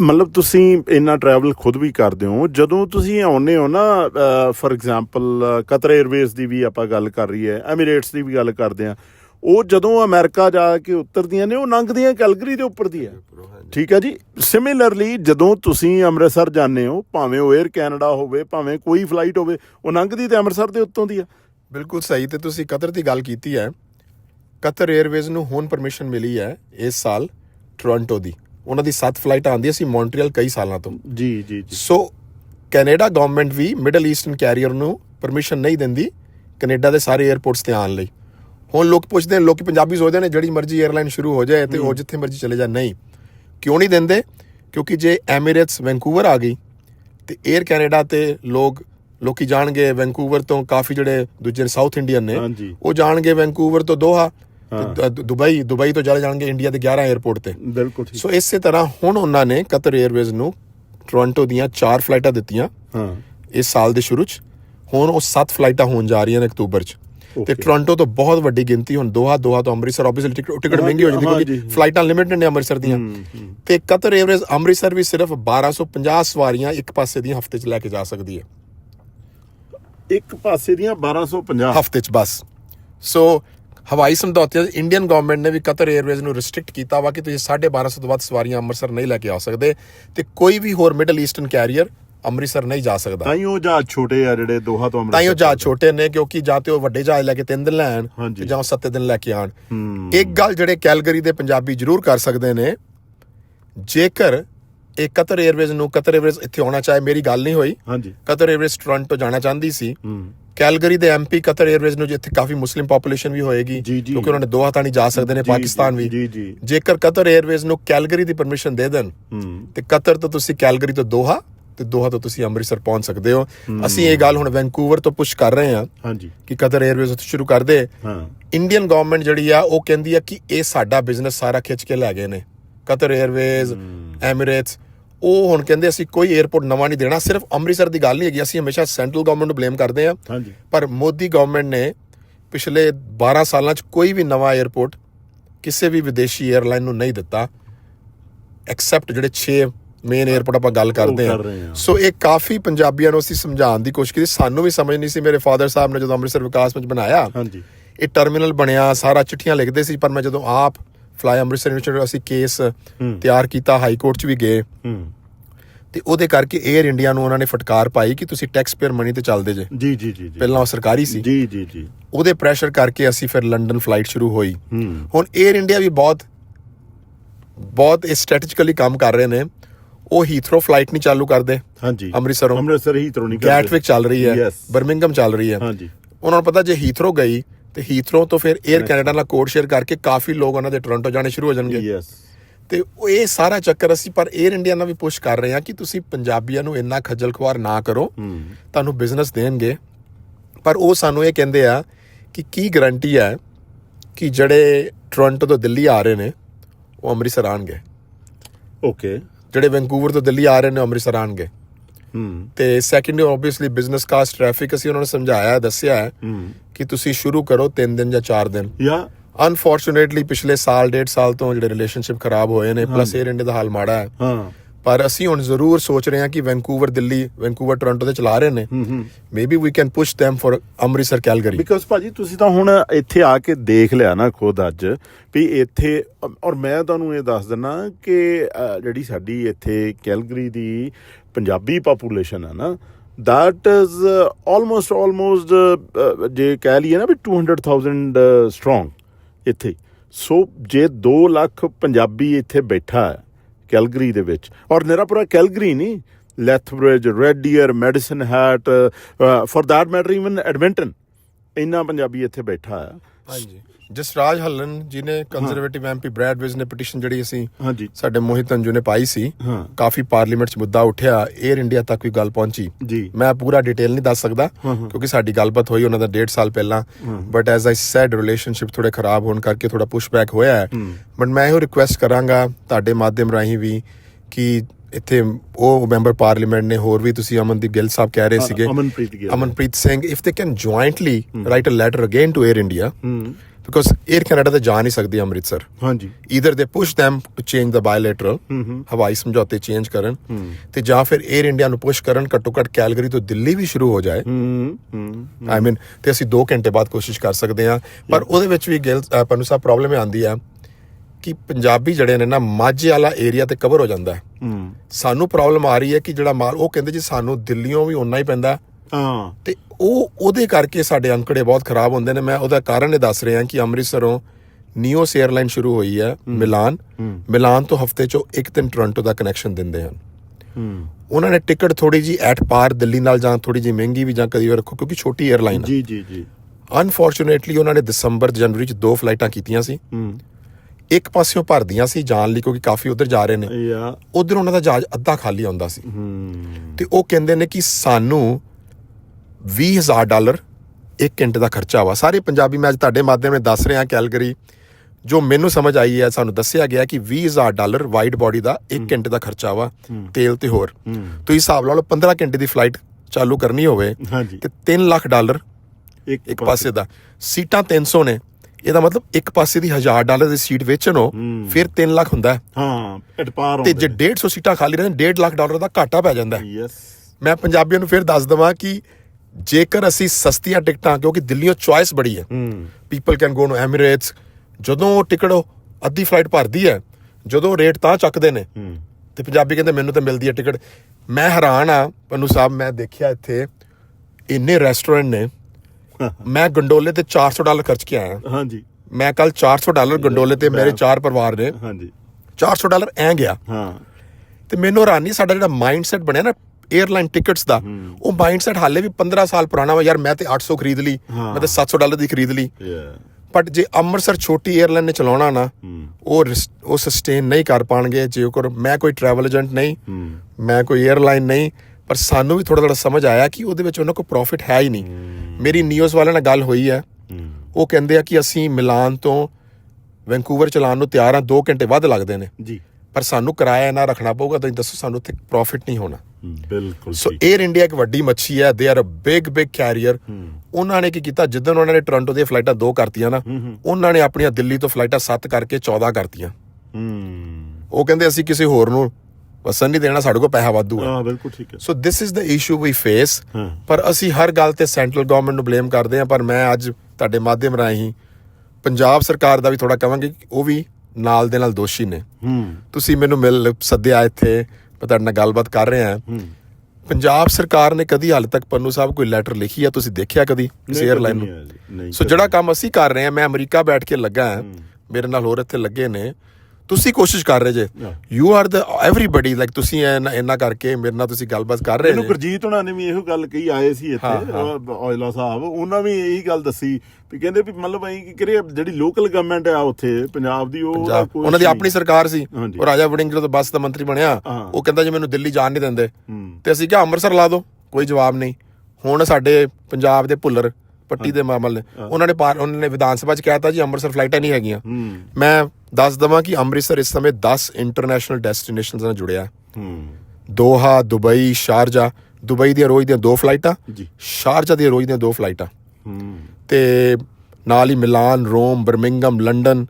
[SPEAKER 1] ਮਤਲਬ ਤੁਸੀਂ ਇੰਨਾ ਟਰੈਵਲ ਖੁਦ ਵੀ ਕਰਦੇ ਹੋ ਜਦੋਂ ਤੁਸੀਂ ਆਉਂਦੇ ਹੋ ਨਾ ਫੋਰ ਐਗਜ਼ਾਮਪਲ ਕਤਰ 에ਅਰਵੇਜ਼ ਦੀ ਵੀ ਆਪਾਂ ਗੱਲ ਕਰ ਰਹੀ ਹੈ ਐਮੀਰੇਟਸ ਦੀ ਵੀ ਗੱਲ ਕਰਦੇ ਆ ਉਹ ਜਦੋਂ ਅਮਰੀਕਾ ਜਾ ਕੇ ਉੱਤਰਦੀਆਂ ਨੇ ਉਹ ਲੰਘਦੀਆਂ ਕੈਲਗਰੀ ਦੇ ਉੱਪਰ ਦੀ ਆ ਠੀਕ ਹੈ ਜੀ? ਸਿਮਿਲਰਲੀ ਜਦੋਂ ਤੁਸੀਂ ਅੰਮ੍ਰਿਤਸਰ ਜਾਂਦੇ ਹੋ ਭਾਵੇਂ ਉਹ 에ਅਰ ਕੈਨੇਡਾ ਹੋਵੇ ਭਾਵੇਂ ਕੋਈ ਫਲਾਈਟ ਹੋਵੇ ਉਹ ਲੰਘਦੀ ਤੇ ਅੰਮ੍ਰਿਤਸਰ ਦੇ ਉੱਤੋਂ ਦੀ ਹੈ
[SPEAKER 2] ਬਿਲਕੁਲ ਸਹੀ ਤੇ ਤੁਸੀਂ ਕਤਰ ਦੀ ਗੱਲ ਕੀਤੀ ਹੈ। ਕਤਰ 에ਅਰਵੇਜ਼ ਨੂੰ ਹੁਣ ਪਰਮਿਸ਼ਨ ਮਿਲੀ ਹੈ ਇਸ ਸਾਲ ਟੋਰਾਂਟੋ ਦੀ। ਉਹਨਾਂ ਦੀ ਸੱਤ ਫਲਾਈਟਾਂ ਆਉਂਦੀਆਂ ਸੀ ਮੌਂਟਰੀਅਲ ਕਈ ਸਾਲਾਂ ਤੋਂ।
[SPEAKER 1] ਜੀ ਜੀ ਜੀ।
[SPEAKER 2] ਸੋ ਕੈਨੇਡਾ ਗਵਰਨਮੈਂਟ ਵੀ ਮਿਡਲ ਈਸਟਰਨ ਕੈਰੀਅਰ ਨੂੰ ਪਰਮਿਸ਼ਨ ਨਹੀਂ ਦਿੰਦੀ ਕੈਨੇਡਾ ਦੇ ਸਾਰੇ 에ਅਰਪੋਰਟਸ ਤੇ ਆਉਣ ਲਈ। ਹੁਣ ਲੋਕ ਪੁੱਛਦੇ ਨੇ ਲੋਕ ਪੰਜਾਬੀ ਸੋਚਦੇ ਨੇ ਜਿਹੜੀ ਮਰਜ਼ੀ 에ਅਰਲਾਈਨ ਸ਼ੁਰੂ ਹੋ ਜਾਏ ਤੇ ਉਹ ਜਿੱਥੇ ਮਰਜ਼ੀ ਚਲੇ ਜਾ ਨਹੀਂ ਕਿਉਂ ਨਹੀਂ ਦਿੰਦੇ? ਕਿਉਂਕਿ ਜੇ ਐਮੀਰੇਟਸ ਵੈਂਕੂਵਰ ਆ ਗਈ ਤੇ 에ਅਰ ਕੈਨੇਡਾ ਤੇ ਲੋਕ ਲੋਕੀ ਜਾਣਗੇ ਵੈਂਕੂਵਰ ਤੋਂ ਕਾਫੀ ਜਿਹੜੇ ਦੂਜੇ ਸਾਊਥ ਇੰਡੀਅਨ ਨੇ ਉਹ ਜਾਣਗੇ ਵੈਂਕੂਵਰ ਤੋਂ ਦੋਹਾ ਦੁਬਈ ਦੁਬਈ ਤੋਂ ਚਲੇ ਜਾਣਗੇ ਇੰਡੀਆ ਦੇ 11 에ਅਰਪੋਰਟ ਤੇ।
[SPEAKER 1] ਬਿਲਕੁਲ
[SPEAKER 2] ਸੋ ਇਸੇ ਤਰ੍ਹਾਂ ਹੁਣ ਉਹਨਾਂ ਨੇ ਕਤਰ 에ਅਰਵੇਜ਼ ਨੂੰ ਟੋਰਾਂਟੋ ਦੀਆਂ ਚਾਰ ਫਲਾਈਟਾਂ ਦਿੱਤੀਆਂ
[SPEAKER 1] ਹਾਂ।
[SPEAKER 2] ਇਸ ਸਾਲ ਦੇ ਸ਼ੁਰੂ 'ਚ। ਹੁਣ ਉਹ ਸੱਤ ਫਲਾਈਟਾਂ ਹੋਣ ਜਾ ਰਹੀਆਂ ਨੇ ਅਕਤੂਬਰ 'ਚ। ਤੇ. ਟੋਰਾਂਟੋ ਤੋਂ ਬਹੁਤ ਵੱਡੀ ਗਿਣਤੀ ਹੁਣ ਦੋਹਾ ਦੋਹਾ ਤੋਂ ਅੰਮ੍ਰਿਤਸਰ ਆਬਵੀਅਸਲੀ ਟਿਕਟ ਮਹਿੰਗੀ ਹੋ ਜਾਂਦੀ। ਕਿਉਂਕਿ ਫਲਾਈਟਾਂ ਲਿਮਿਟਡ ਨੇ ਅੰਮ੍ਰਿਤਸਰ ਦੀਆਂ। ਤੇ ਕਤਰ 에ਅਰਵੇਜ਼ ਅੰਮ੍ਰਿਤਸਰ ਵੀ ਸਿਰਫ 1250 ਸਵਾਰੀਆਂ ਇੱਕ ਪਾਸੇ ਦੀਆਂ ਹਫ਼ਤੇ ਚ ਲੈ ਕੇ ਜਾ ਸਕਦੀ ਹੈ।
[SPEAKER 1] ਇੱਕ ਪਾਸੇ ਦੀਆਂ 1250
[SPEAKER 2] ਹਫ਼ਤੇ ਚ ਬਸ। ਸੋ ਹਵਾਈ ਸਮਝੌਤੇ ਇੰਡੀਅਨ ਗਵਰਨਮੈਂਟ ਨੇ ਵੀ ਕਤਰ 에ਅਰਵੇਜ਼ ਨੂੰ ਰੈਸਟ੍ਰਿਕਟ ਕੀਤਾ ਵਾ ਕਿ ਤੁਸੀਂ 1250 ਤੋਂ ਵੱਧ ਸਵਾਰੀਆਂ ਅੰਮ੍ਰਿਤਸਰ ਨਹੀਂ ਲੈ ਕੇ ਆ ਸਕਦੇ। ਤੇ ਕੋਈ ਵੀ ਹੋਰ ਮਿਡਲ ਈਸਟਰਨ ਕੈਰੀਅਰ ਅੰਮ੍ਰਿਤਸਰ ਨਹੀਂ ਜਾ ਸਕਦਾ।
[SPEAKER 1] ਤਾਂ ਹੀ ਉਹ ਜਹਾਜ਼ ਛੋਟੇ ਆ ਜਿਹੜੇ ਦੋਹਾ ਤੋਂ
[SPEAKER 2] ਤਾਂ ਹੀ ਉਹ ਜਹਾਜ਼ ਛੋਟੇ ਨੇ ਕਿਉਂਕਿ ਜਾਂ ਤੇ ਉਹ ਵੱਡੇ ਜਹਾਜ਼ ਲੈ ਕੇ 3 ਦਿਨ ਲੈਣ ਜਾਂ 7 ਦਿਨ ਲੈ ਕੇ ਆਣ। ਇੱਕ ਗੱਲ ਜਿਹੜੇ ਕੈਲਗਰੀ ਦੇ ਪੰਜਾਬੀ ਜ਼ਰੂਰ ਕਰ ਸਕਦੇ ਨੇ ਜੇਕਰ ਇਹ ਕਤਰ 에ਅਰਵੇਜ਼ ਨੂੰ ਕਤਰ 에ਅਰਵੇਜ਼ ਇੱਥੇ ਆਉਣਾ ਚਾਹੇ ਮੇਰੀ ਗੱਲ ਨਹੀਂ ਹੋਈ। ਕਤਰ 에ਅਰਵੇਜ਼ ਟੋਰਾਂਟੋ ਜਾਣਾ ਚਾਹੁੰਦੀ ਸੀ। ਕੈਲਗਰੀ ਦੇ ਐਮਪੀ ਕਤਰ 에ਅਰਵੇਜ਼ ਨੂੰ ਜਿੱਥੇ ਕਾਫੀ ਮੁਸਲਿਮ ਪੋਪੂਲੇਸ਼ਨ ਵੀ ਹੋਏਗੀ ਕਿਉਂਕਿ ਉਹਨਾਂ ਨੇ ਦੋਹਾ ਤਾਂ ਨਹੀਂ ਜਾ ਸਕਦੇ ਨੇ ਪਾਕਿਸਤਾਨ ਵੀ। ਜੇਕਰ ਕਤਰ 에ਅਰਵੇਜ਼ ਨੂੰ ਕੈਲਗਰੀ ਦੀ ਪਰਮਿਸ਼ਨ ਦੇ ਦੇਣ ਤੇ ਕਤਰ ਤੋਂ ਤੁਸੀਂ ਕੈਲਗਰੀ ਤੋਂ ਦੋਹਾ ਤੇ ਦੋਹਾਂ ਤੋਂ ਤੁਸੀਂ ਅੰਮ੍ਰਿਤਸਰ ਪਹੁੰਚ ਸਕਦੇ ਹੋ। ਅਸੀਂ ਇਹ ਗੱਲ ਹੁਣ ਵੈਂਕੂਵਰ ਤੋਂ ਪੁਸ਼ ਕਰ ਰਹੇ ਹਾਂ
[SPEAKER 1] ਹਾਂਜੀ।
[SPEAKER 2] ਕਿ ਕਦਰ 에ਅਰਵੇਜ਼ ਉੱਥੇ ਸ਼ੁਰੂ ਕਰ ਦੇ।
[SPEAKER 1] ਹਾਂ।
[SPEAKER 2] ਇੰਡੀਅਨ ਗਵਰਨਮੈਂਟ ਜਿਹੜੀ ਆ ਉਹ ਕਹਿੰਦੀ ਆ ਕਿ ਇਹ ਸਾਡਾ ਬਿਜ਼ਨਸ ਸਾਰਾ ਖਿੱਚ ਕੇ ਲੈ ਗਏ ਨੇ। ਕਦਰ 에ਅਰਵੇਜ਼ ਐਮੀਰੇਟਸ ਉਹ ਹੁਣ ਕਹਿੰਦੇ ਅਸੀਂ ਕੋਈ 에어ਪੋਰਟ ਨਵਾਂ ਨਹੀਂ ਦੇਣਾ ਸਿਰਫ ਅੰਮ੍ਰਿਤਸਰ ਦੀ ਗੱਲ ਨਹੀਂ ਹੈਗੀ ਅਸੀਂ ਹਮੇਸ਼ਾ ਸੈਂਟਰਲ ਗਵਰਨਮੈਂਟ ਨੂੰ ਬਲੇਮ ਕਰਦੇ ਆ ਪਰ ਮੋਦੀ ਗਵਰਨਮੈਂਟ ਨੇ ਪਿਛਲੇ 12 ਸਾਲਾਂ 'ਚ ਕੋਈ ਵੀ ਨਵਾਂ 에어ਪੋਰਟ ਕਿਸੇ ਵੀ ਵਿਦੇਸ਼ੀ 에ਅਰਲਾਈਨ ਨੂੰ ਨਹੀਂ ਦਿੱਤਾ ਐਕਸੈਪਟ ਜਿਹੜੇ 6 ਮੇਨ 에어ਪੋਰਟ ਆਪਾਂ ਗੱਲ ਕਰਦੇ
[SPEAKER 1] ਹਾਂ।
[SPEAKER 2] ਸੋ ਇਹ ਕਾਫੀ ਪੰਜਾਬੀਆਂ ਨੂੰ ਅਸੀਂ ਸਮਝਾਉਣ ਦੀ ਕੋਸ਼ਿਸ਼ ਕੀਤੀ। ਸਾਨੂੰ ਵੀ ਸਮਝ ਨਹੀਂ ਸੀ। ਮੇਰੇ ਫਾਦਰ ਸਾਹਿਬ ਨੇ ਜਦੋਂ ਅੰਮ੍ਰਿਤਸਰ ਵਿਕਾਸ ਮੰਚ ਬਣਾਇਆ
[SPEAKER 1] ਹਾਂਜੀ।
[SPEAKER 2] ਇਹ ਟਰਮੀਨਲ ਬਣਿਆ ਸਾਰਾ ਚਿੱਠੀਆਂ ਲਿਖਦੇ ਸੀ ਪਰ ਮੈਂ ਜਦੋਂ ਆਪ ਫਲਾਈ ਅੰਮ੍ਰਿਤਸਰ ਯੂਨੀਵਰਸਿਟੀ ਅਸੀਂ ਕੇਸ ਤਿਆਰ ਕੀਤਾ ਹਾਈ ਕੋਰਟ 'ਚ ਵੀ ਗਏ। ਤੇ ਉਹਦੇ ਕਰਕੇ 에ਅਰ ਇੰਡੀਆ ਨੂੰ ਉਹਨਾਂ ਨੇ ਫਟਕਾਰ ਪਾਈ ਕਿ ਤੁਸੀਂ ਟੈਕਸ ਪੇਅਰ ਮਨੀ ਤੇ ਚੱਲਦੇ ਜੇ।
[SPEAKER 1] ਜੀ ਜੀ ਜੀ
[SPEAKER 2] ਪਹਿਲਾਂ ਉਹ ਸਰਕਾਰੀ ਸੀ।
[SPEAKER 1] ਜੀ ਜੀ ਜੀ।
[SPEAKER 2] ਉਹਦੇ ਪ੍ਰੈਸ਼ਰ ਕਰਕੇ ਅਸੀਂ ਫਿਰ ਲੰਡਨ ਫਲਾਈਟ ਸ਼ੁਰੂ ਹੋਈ। ਹੁਣ 에ਅਰ ਇੰਡੀਆ ਵੀ ਬਹੁਤ ਬਹੁਤ ਸਟ੍ਰੈਟੈਜਿਕਲੀ ਕੰਮ ਕਰ ਰਹੇ ਨੇ। ਉਹ ਹੀਥਰੋ ਫਲਾਈਟ ਨਹੀਂ ਚਾਲੂ ਕਰਦੇ।
[SPEAKER 1] ਹਾਂਜੀ।
[SPEAKER 2] ਅੰਮ੍ਰਿਤਸਰੋਂ।
[SPEAKER 1] ਅੰਮ੍ਰਿਤਸਰ ਹੀ ਤਰੋਂ ਨਹੀਂ ਕਰਦੇ।
[SPEAKER 2] ਗੈਟਵਿਕ ਚੱਲ ਰਹੀ ਹੈ. ਬਰਮਿੰਗਮ ਚੱਲ ਰਹੀ ਹੈ।
[SPEAKER 1] ਹਾਂਜੀ।
[SPEAKER 2] ਉਹਨਾਂ ਨੂੰ ਪਤਾ ਜੇ ਹੀਥਰੋ ਗਈ ਤੇ ਹੀਥਰੋ ਤੋਂ ਫਿਰ 에ਅਰ ਕੈਨੇਡਾ ਨਾਲ ਕੋਡ ਸ਼ੇਅਰ ਕਰਕੇ ਕਾਫੀ ਲੋਕ ਉਹਨਾਂ ਦੇ ਟੋਰਾਂਟੋ ਜਾਣੇ ਸ਼ੁਰੂ ਹੋ ਜਾਣਗੇ।
[SPEAKER 1] ਯੈਸ
[SPEAKER 2] ਤੇ ਉਹ ਇਹ ਸਾਰਾ ਚੱਕਰ ਅਸੀਂ ਪਰ 에ਅਰ ਇੰਡੀਆ ਨਾਲ ਵੀ ਪੁਸ਼ ਕਰ ਰਹੇ ਹਾਂ ਕਿ ਤੁਸੀਂ ਪੰਜਾਬੀਆਂ ਨੂੰ ਇੰਨਾ ਖੱਜਲ ਖੁਆਰ ਨਾ ਕਰੋ। ਤੁਹਾਨੂੰ ਬਿਜ਼ਨਸ ਦੇਣਗੇ। ਪਰ ਉਹ ਸਾਨੂੰ ਇਹ ਕਹਿੰਦੇ ਆ ਕਿ ਕੀ ਗਾਰੰਟੀ ਹੈ ਕਿ ਜਿਹੜੇ ਟੋਰਾਂਟੋ ਤੋਂ ਦਿੱਲੀ ਆ ਰਹੇ ਨੇ ਉਹ ਅੰਮ੍ਰਿਤਸਰ ਆਣਗੇ
[SPEAKER 1] ਓਕੇ
[SPEAKER 2] ਜਿਹੜੇ ਵੈਂਕੂਵਰ ਤੋਂ ਦਿੱਲੀ ਆ ਰਹੇ ਨੇ ਅੰਮ੍ਰਿਤਸਰ ਆਣਗੇ
[SPEAKER 1] ਹੂੰ।
[SPEAKER 2] ਤੇ secondly obviously business cost traffic ਅਸੀਂ ਉਹਨਾਂ ਨੂੰ ਸਮਝਾਇਆ ਦੱਸਿਆ ਹੈ
[SPEAKER 1] ਹੂੰ।
[SPEAKER 2] ਕਿ ਤੁਸੀਂ ਸ਼ੁਰੂ ਕਰੋ 3 ਦਿਨ ਜਾਂ 4 ਦਿਨ।
[SPEAKER 1] ਯਾ।
[SPEAKER 2] ਅਨਫੋਰਚੂਨੇਟਲੀ ਪਿਛਲੇ ਸਾਲ ਡੇਢ ਸਾਲ ਤੋਂ ਜਿਹੜੇ ਰਿਲੇਸ਼ਨਸ਼ਿਪ ਖਰਾਬ ਹੋਏ ਨੇ ਪਲੱਸ 에ਅਰ ਇੰਡੀਆ ਦਾ ਹਾਲ ਮਾੜਾ ਹੈ।
[SPEAKER 1] ਹਾਂ।
[SPEAKER 2] ਪਰ ਅਸੀਂ ਹੁਣ ਜ਼ਰੂਰ ਸੋਚ ਰਹੇ ਹਾਂ ਕਿ ਵੈਂਕੂਵਰ ਦਿੱਲੀ ਵੈਂਕੂਵਰ ਟੋਰਾਂਟੋ ਤੇ ਚਲਾ ਰਹੇ ਨੇ। Maybe we can push them for Amritsar Calgary.
[SPEAKER 1] Because ਭਾਜੀ ਤੁਸੀਂ ਤਾਂ ਹੁਣ ਇੱਥੇ ਆ ਕੇ ਦੇਖ ਲਿਆ ਨਾ ਖੁਦ ਅੱਜ ਵੀ ਇੱਥੇ ਔਰ ਮੈਂ ਤੁਹਾਨੂੰ ਇਹ ਦੱਸ ਦਿੰਨਾ ਕਿ ਜਿਹੜੀ ਸਾਡੀ ਇੱਥੇ ਕੈਲਗਰੀ ਦੀ ਪੰਜਾਬੀ ਪਾਪੂਲੇਸ਼ਨ ਹੈ ਨਾ that is ਆਲਮੋਸਟ ਆਲਮੋਸਟ ਜੇ ਕਹਿ ਲਈਏ ਨਾ ਵੀ 200000 ਸਟਰੋਂਗ ਇੱਥੇ। ਸੋ ਜੇ 2 ਲੱਖ ਪੰਜਾਬੀ ਇੱਥੇ ਬੈਠਾ ਹੈ ਕੈਲਗਰੀ ਦੇ ਵਿੱਚ। ਔਰ ਨਿਰਾਪੁਰਾ ਕੈਲਗਰੀ ਨਹੀਂ Lethbridge, Red Deer, Medicine Hat for that matter even Edmonton. ਇੰਨਾ ਪੰਜਾਬੀ ਇੱਥੇ ਬੈਠਾ ਆ।
[SPEAKER 2] ਹਾਂਜੀ। ਜਸਰਾਜ ਹੱਲਨ ਜੀ ਨੇ ਕੰਜ਼ਰਵੇਟਿਵ ਐਮਪੀ ਬ੍ਰੈਡ ਵਿਜ ਨੇ ਪਟੀਸ਼ਨ ਜਿਹੜੀ ਅਸੀਂ
[SPEAKER 1] ਹਾਂਜੀ।
[SPEAKER 2] ਸਾਡੇ ਮੋਹਿਤ ਅੰਜੂ ਨੇ ਪਾਈ ਸੀ। ਕਾਫੀ ਪਾਰਲੀਮੈਂਟ 'ਚ ਮੁੱਦਾ ਉੱਠਿਆ 에ਅਰ ਇੰਡੀਆ ਤੱਕ ਵੀ ਗੱਲ ਪਹੁੰਚੀ।
[SPEAKER 1] ਜੀ।
[SPEAKER 2] ਮੈਂ ਪੂਰਾ ਡਿਟੇਲ ਨਹੀਂ ਦੱਸ ਸਕਦਾ ਕਿਉਂਕਿ ਸਾਡੀ ਗੱਲਬਾਤ ਹੋਈ ਉਹਨਾਂ ਦਾ ਡੇਢ ਸਾਲ ਪਹਿਲਾਂ। But as I said relationship ਥੋੜੇ ਖਰਾਬ ਹੋਣ ਕਰਕੇ ਥੋੜਾ ਪੁਸ਼ਬੈਕ ਹੋਇਆ ਹੈ। ਬਟ ਮੈਂ ਇਹੋ ਰਿਕੁਐਸਟ ਕਰਾਂਗਾ ਤੁਹਾਡੇ ਮਾਧਿਅਮ ਰਾਹੀਂ ਵੀ ਕਿ ਇੱਥੇ ਉਹ ਮੈਂਬਰ ਪਾਰਲੀਮੈਂਟ ਨੇ ਹੋਰ ਵੀ ਤੁਸੀਂ ਅਮਨਦੀਪ ਗਿੱਲ ਸਾਹਿਬ ਕਹਿ ਰਹੇ ਸੀਗੇ।
[SPEAKER 1] Amanpreet Gill.
[SPEAKER 2] Amanpreet Singh if they can jointly write a letter again to Air India Air Canada ਤੇ ਜਾ ਨਹੀਂ ਸਕਦੀ ਅੰਮ੍ਰਿਤਸਰ।
[SPEAKER 1] ਹਾਂਜੀ।
[SPEAKER 2] Either they push them to change the bilateral ਹਵਾਈ ਸਮਝੌਤੇ ਚੇਂਜ ਕਰਨ ਤੇ ਜਾਂ ਫਿਰ 에ਅਰ ਇੰਡੀਆ ਨੂੰ ਪੁਸ਼ ਕਰਨ ਘੱਟੋ ਘੱਟ ਕੈਲਗਰੀ ਤੋਂ ਦਿੱਲੀ ਵੀ ਸ਼ੁਰੂ ਹੋ ਜਾਏ। ਆਈ ਮੀਨ ਤੇ ਅਸੀਂ 2 ਘੰਟੇ ਬਾਅਦ ਕੋਸ਼ਿਸ਼ ਕਰ ਸਕਦੇ ਹਾਂ। ਪਰ ਉਹਦੇ ਵਿੱਚ ਵੀ ਗਿਲ ਪਨੂ ਸਾਹਿਬ ਪ੍ਰੋਬਲਮ ਆਂਦੀ ਆ ਕਿ ਪੰਜਾਬੀ ਜਿਹੜੇ ਨੇ ਨਾ ਮਾਝੇ ਵਾਲਾ ਏਰੀਆ ਤੇ ਕਵਰ ਹੋ ਜਾਂਦਾ ਸਾਨੂੰ ਪ੍ਰੋਬਲਮ ਆ ਰਹੀ ਹੈ ਕਿ ਜਿਹੜਾ ਮਾਲ ਉਹ ਕਹਿੰਦੇ ਜੀ ਸਾਨੂੰ ਦਿੱਲੀੋਂ ਵੀ ਓਨਾ ਹੀ ਪੈਂਦਾ
[SPEAKER 1] ਹਾਂ।
[SPEAKER 2] ਤੇ ਉਹ ਉਹਦੇ ਕਰਕੇ ਸਾਡੇ ਅੰਕੜੇ ਬਹੁਤ ਖਰਾਬ ਹੁੰਦੇ ਨੇ। ਮੈਂ ਉਹਦਾ ਕਾਰਨ ਇਹ ਦੱਸ ਰਿਹਾ ਕਿ ਅੰਮ੍ਰਿਤਸਰੋਂ ਨਿਓਸ 에ਅਰਲਾਈਨ ਸ਼ੁਰੂ ਹੋਈ ਹੈ ਮਿਲਾਨ। ਮਿਲਾਨ ਤੋਂ ਹਫ਼ਤੇ 'ਚੋਂ ਇੱਕ ਦਿਨ ਟੋਰਾਂਟੋ ਦਾ ਕਨੈਕਸ਼ਨ ਦਿੰਦੇ ਹਨ।
[SPEAKER 1] ਹੂੰ।
[SPEAKER 2] ਉਹਨਾਂ ਨੇ ਟਿਕਟ ਥੋੜੀ ਜੀ ਐਟ ਪਾਰ ਦਿੱਲੀ ਨਾਲ ਜਾਂ ਥੋੜੀ ਜੀ ਮਹਿੰਗੀ ਵੀ ਜਾਂ ਕਦੀ ਵਾਰ ਰੱਖੋ ਕਿਉਂਕਿ ਛੋਟੀ 에ਅਰਲਾਈਨ ਹੈ।
[SPEAKER 1] ਜੀ ਜੀ ਜੀ।
[SPEAKER 2] ਅਨਫੋਰਚੂਨੇਟਲੀ ਉਹਨਾਂ ਨੇ ਦਸੰਬਰ ਜਨਵਰੀ 'ਚ ਦੋ ਫਲਾਈਟਾਂ ਕੀਤੀਆਂ ਸੀ।
[SPEAKER 1] ਹੂੰ।
[SPEAKER 2] ਇੱਕ ਪਾਸਿਓਂ ਭਰਦੀਆਂ ਸੀ ਜਾਣ ਲਈ ਕਿਉਂਕਿ ਕਾਫੀ ਉਧਰ ਜਾ ਰਹੇ ਨੇ।
[SPEAKER 1] ਯਾ।
[SPEAKER 2] ਉਧਰ ਉਹਨਾਂ ਦਾ ਜਹਾਜ਼ ਅੱਧਾ ਖਾਲੀ ਆਉਂਦਾ ਸੀ।
[SPEAKER 1] ਹੂੰ।
[SPEAKER 2] ਤੇ ਉਹ ਕਹਿੰਦੇ ਨੇ ਕਿ ਸਾਨੂੰ 20000 ਡਾਲਰ 1 ਘੰਟੇ ਦਾ ਖਰਚਾ ਵਾ। ਸਾਰੇ ਪੰਜਾਬੀ ਮੈਂ ਅੱਜ ਤੁਹਾਡੇ ਮਾਧਿਅਮ ਨਾਲ ਦੱਸ ਰਿਹਾ ਕੈਲਗਰੀ ਜੋ ਮੈਨੂੰ ਸਮਝ ਆਈ ਹੈ ਸਾਨੂੰ ਦੱਸਿਆ ਗਿਆ ਕਿ 20000 ਡਾਲਰ ਵਾਈਡ ਬਾਡੀ ਦਾ 1 ਘੰਟੇ ਦਾ ਖਰਚਾ ਵਾ ਤੇਲ ਤੇ ਹੋਰ। ਤੁਸੀਂ ਹਿਸਾਬ ਲਾ ਲਓ 15 ਘੰਟੇ ਦੀ ਫਲਾਈਟ ਚਾਲੂ ਕਰਨੀ ਹੋਵੇ ਤੇ 3 ਲੱਖ ਡਾਲਰ
[SPEAKER 1] ਇੱਕ
[SPEAKER 2] ਇੱਕ ਪਾਸੇ। ਦਾ। ਸੀਟਾਂ 300 ਨੇ। ਇਹਦਾ ਮਤਲਬ ਇੱਕ ਪਾਸੇ ਦੀ 1000 ਡਾਲਰ ਦੀ ਸੀਟ ਵੇਚਣੋ ਫਿਰ 3 ਲੱਖ ਹੁੰਦਾ ਹੈ।
[SPEAKER 1] ਹਾਂ ਅਟਪਾਰ
[SPEAKER 2] ਤੇ ਜੇ 150 ਸੀਟਾਂ ਖਾਲੀ ਰਹਿਣ 1.5 ਲੱਖ ਡਾਲਰ ਦਾ ਘਾਟਾ ਪੈ ਜਾਂਦਾ।
[SPEAKER 1] ਯੈਸ
[SPEAKER 2] ਮੈਂ ਪੰਜਾਬੀਆਂ ਨੂੰ ਫਿਰ ਦੱਸ ਦਵਾਂ ਕਿ ਜੇਕਰ ਅਸੀਂ ਸਸਤੀਆਂ ਟਿਕਟਾਂ ਕਿਉਂਕਿ ਦਿੱਲੀੋਂ ਚੁਆਇਸ ਬੜੀ ਹੈ people can go to Emirates ਜਦੋਂ ਟਿਕਟ ਅੱਧੀ ਫਲਾਈਟ ਭਰਦੀ ਹੈ ਜਦੋਂ ਰੇਟ ਤਾਂ ਚੱਕਦੇ ਨੇ ਤੇ ਪੰਜਾਬੀ ਕਹਿੰਦੇ ਮੈਨੂੰ ਤਾਂ ਮਿਲਦੀ ਹੈ ਟਿਕਟ। ਮੈਂ ਹੈਰਾਨ ਆ ਪਨੂ ਸਾਹਿਬ ਮੈਂ ਦੇਖਿਆ ਇੱਥੇ ਇੰਨੇ ਰੈਸਟੋਰੈਂਟ ਨੇ (laughs) ਮੈਂ ਗੰਡੋਲੇ ਤੇ 400 ਡਾਲਰ ਖਰਚ ਕੇ ਆਇਆ।
[SPEAKER 1] ਹਾਂਜੀ।
[SPEAKER 2] ਮੈਂ ਕੱਲ 400 ਡਾਲਰ ਗੰਡੋਲੇ ਤੇ ਮੇਰੇ ਚਾਰ ਪਰਿਵਾਰ ਨੇ।
[SPEAKER 1] ਹਾਂਜੀ।
[SPEAKER 2] 400 ਡਾਲਰ ਐ ਗਿਆ।
[SPEAKER 1] ਹਾਂ।
[SPEAKER 2] ਤੇ ਮੈਨੂੰ ਹੈਰਾਨੀ ਸਾਡਾ ਜਿਹੜਾ ਮਾਈਂਡਸੈਟ ਬਣਿਆ ਨਾ 에ਅਰਲਾਈਨ ਟਿਕਟਸ ਦਾ ਉਹ ਮਾਈਂਡਸੈਟ ਹਾਲੇ ਵੀ 15 ਸਾਲ ਪੁਰਾਣਾ ਵਾ ਯਾਰ ਮੈਂ ਤੇ 800 ਖਰੀਦ ਲਈ ਮੈਂ ਤੇ 700 ਡਾਲਰ ਦੀ ਖਰੀਦ ਲਈ। ਬਟ ਜੇ ਅੰਮ੍ਰਿਤਸਰ ਛੋਟੀ 에ਅਰਲਾਈਨ ਨੇ ਚਲਾਉਣਾ ਨਾ ਉਹ ਉਹ ਸਸਟੇਨ ਨਹੀਂ ਕਰ ਪਾਣਗੇ ਜੇ ਕੋਰ ਮੈਂ ਕੋਈ ਟਰੈਵਲ ਏਜੰਟ ਨਹੀਂ ਮੈਂ ਕੋਈ 에ਅਰਲਾਈਨ ਨਹੀਂ ਪਰ ਸਾਨੂੰ ਵੀ ਥੋੜਾ ਥੋੜਾ ਸਮਝ ਆਇਆ ਕਿ ਉਹਦੇ ਵਿੱਚ ਉਹਨਾਂ ਕੋਲ ਪ੍ਰੋਫਿਟ ਹੈ ਹੀ ਨਹੀਂ। ਮੇਰੀ ਨਿਊਜ਼ ਵਾਲਿਆਂ ਨਾਲ ਗੱਲ ਹੋਈ ਹੈ। ਉਹ ਕਹਿੰਦੇ ਆ ਕਿ ਅਸੀਂ ਮਿਲਾਨ ਤੋਂ ਵੈਂਕੂਵਰ ਚਲਾਉਣ ਨੂੰ ਤਿਆਰ ਆ 2 ਘੰਟੇ ਵੱਧ ਲੱਗਦੇ ਨੇ।
[SPEAKER 1] ਜੀ।
[SPEAKER 2] ਪਰ ਸਾਨੂੰ ਕਿਰਾਇਆ ਨਾ ਰੱਖਣਾ ਪਊਗਾ ਤਾਂ ਦੱਸੋ ਸਾਨੂੰ ਉੱਥੇ ਪ੍ਰੋਫਿਟ ਨਹੀਂ ਹੋਣਾ।
[SPEAKER 1] ਬਿਲਕੁਲ
[SPEAKER 2] ਸੋ 에ਅਰ ਇੰਡੀਆ ਇੱਕ ਵੱਡੀ ਮੱਛੀ ਹੈ they are a big big carrier ਉਹਨਾਂ ਨੇ ਕੀ ਕੀਤਾ ਜਦੋਂ ਉਹਨਾਂ ਨੇ ਟੋਰਾਂਟੋ ਦੀਆਂ ਫਲਾਈਟਾਂ ਦੋ ਕਰਤੀਆਂ ਨਾ ਉਹਨਾਂ ਨੇ ਆਪਣੀਆਂ ਦਿੱਲੀ ਤੋਂ ਫਲਾਈਟਾਂ 7 ਕਰਕੇ 14 ਕਰਤੀਆਂ।
[SPEAKER 1] ਹੂੰ।
[SPEAKER 2] ਉਹ ਕਹਿੰਦੇ ਅਸੀਂ ਕਿਸੇ ਹੋਰ ਨੂੰ ਵਸਣ ਨਹੀਂ ਦੇਣਾ ਸਾਡੇ ਕੋਲ ਪੈਸਾ ਵਾਧੂ ਹੈ।
[SPEAKER 1] ਹਾਂ ਬਿਲਕੁਲ ਠੀਕ ਹੈ।
[SPEAKER 2] So this is the issue we face. ਪਰ ਅਸੀਂ ਹਰ ਗੱਲ ਤੇ ਸੈਂਟਰਲ ਗਵਰਨਮੈਂਟ ਨੂੰ ਬਲੇਮ ਕਰਦੇ ਹਾਂ ਪਰ ਮੈਂ ਅੱਜ ਤੁਹਾਡੇ ਮਾਧਿਅਮ ਰਾਹੀਂ ਪੰਜਾਬ ਸਰਕਾਰ ਦਾ ਵੀ ਥੋੜਾ ਕਹਾਂਗੇ ਉਹ ਵੀ ਨਾਲ ਦੇ ਨਾਲ ਦੋਸ਼ੀ ਨੇ। ਤੁਸੀਂ ਮੈਨੂੰ ਮਿਲ ਸੱਦਿਆ ਇੱਥੇ ਮੈਂ ਤੁਹਾਡੇ ਨਾਲ ਗੱਲਬਾਤ ਕਰ ਰਿਹਾ ਹਾਂ। ਪੰਜਾਬ ਸਰਕਾਰ ਨੇ ਕਦੀ ਹਾਲ ਤੱਕ ਪੰਨੂ ਸਾਹਿਬ ਕੋਈ ਲੈਟਰ ਲਿਖੀ ਆ ਤੁਸੀਂ ਦੇਖਿਆ ਕਦੀ
[SPEAKER 1] ਨਹੀਂ,
[SPEAKER 2] 에ਅਰਲਾਈਨ ਨੂੰ? ਸੋ ਜਿਹੜਾ ਕੰਮ ਅਸੀਂ ਕਰ ਰਹੇ ਹਾਂ ਮੈਂ ਅਮਰੀਕਾ ਬੈਠ ਕੇ ਲੱਗਾ ਹਾਂ। ਮੇਰੇ ਨਾਲ ਹੋਰ ਇੱਥੇ ਲੱਗੇ ਨੇ। ਤੁਸੀਂ ਕੋਸ਼ਿਸ਼ ਕਰ ਰਹੇ ਜੇ. You are the everybody like ਤੁਸੀਂ ਇੰਨਾ ਕਰਕੇ ਮੇਰੇ ਨਾਲ ਤੁਸੀਂ ਗੱਲਬਾਤ ਕਰ ਰਹੇ
[SPEAKER 1] ਮੈਨੂੰ
[SPEAKER 2] ਨੇ
[SPEAKER 1] ਗੁਰਜੀਤ ਉਹਨਾਂ ਨੇ ਵੀ ਇਹੋ ਗੱਲ ਕਹੀ ਆਏ ਸੀ ਇੱਥੇ
[SPEAKER 2] ਹਾਂ, ਹਾਂ।
[SPEAKER 1] ਔਜਲਾ ਸਾਹਿਬ ਉਹਨਾਂ ਵੀ ਇਹੀ ਗੱਲ ਦੱਸੀ ਵੀ ਕਹਿੰਦੇ ਵੀ ਮਤਲਬ ਐਂ ਕਿ ਕਰੇ ਜਿਹੜੀ ਲੋਕਲ ਗਵਰਨਮੈਂਟ ਆ ਉੱਥੇ ਪੰਜਾਬ ਦੀ ਉਹ
[SPEAKER 2] ਉਹਨਾਂ ਦੀ। ਆਪਣੀ ਸਰਕਾਰ ਸੀ। ਉਹ ਰਾਜਾ ਵੜਿੰਗ ਜਦੋਂ ਬੱਸ ਦਾ ਮੰਤਰੀ ਬਣਿਆ
[SPEAKER 1] ਹਾਂ।
[SPEAKER 2] ਉਹ ਕਹਿੰਦਾ ਜੀ ਮੈਨੂੰ ਦਿੱਲੀ ਜਾਣ ਨਹੀਂ ਦਿੰਦੇ
[SPEAKER 1] ਹੂੰ।
[SPEAKER 2] ਤੇ ਅਸੀਂ ਕਿਹਾ ਅੰਮ੍ਰਿਤਸਰ ਲਾ ਦਿਓ ਕੋਈ ਜਵਾਬ ਨਹੀਂ ਹੁਣ ਸਾਡੇ ਪੰਜਾਬ ਦੇ ਭੁੱਲਰ ਪੱਟੀ ਦੇ ਮਾਮਲੇ। ਉਹਨਾਂ ਨੇ ਉਹਨਾਂ ਨੇ ਵਿਧਾਨ ਸਭਾ 'ਚ ਕਹਿਤਾ ਜੀ ਅੰਮ੍ਰਿਤਸਰ ਫਲਾਈਟਾਂ ਨਹੀਂ ਹੈਗੀਆਂ। ਮੈਂ ਦੱਸ ਦਵਾਂ ਕਿ ਅੰਮ੍ਰਿਤਸਰ ਇਸ ਸਮੇਂ 10 ਇੰਟਰਨੈਸ਼ਨਲ ਡੈਸਟੀਨੇਸ਼ਨਸ ਨਾਲ ਜੁੜਿਆ। ਹੈ। ਦੋਹਾ ਦੁਬਈ ਸ਼ਾਰਜਾ। ਦੁਬਈ ਦੀਆਂ ਰੋਜ਼ ਦੀਆਂ ਦੋ ਫਲਾਈਟਾਂ
[SPEAKER 1] ਜੀ।
[SPEAKER 2] ਸ਼ਾਰਜਾ ਦੀਆਂ ਰੋਜ਼ ਦੀਆਂ ਦੋ ਫਲਾਈਟਾਂ
[SPEAKER 1] ਹੂੰ।
[SPEAKER 2] ਤੇ ਨਾਲ ਹੀ Milan Rome Birmingham London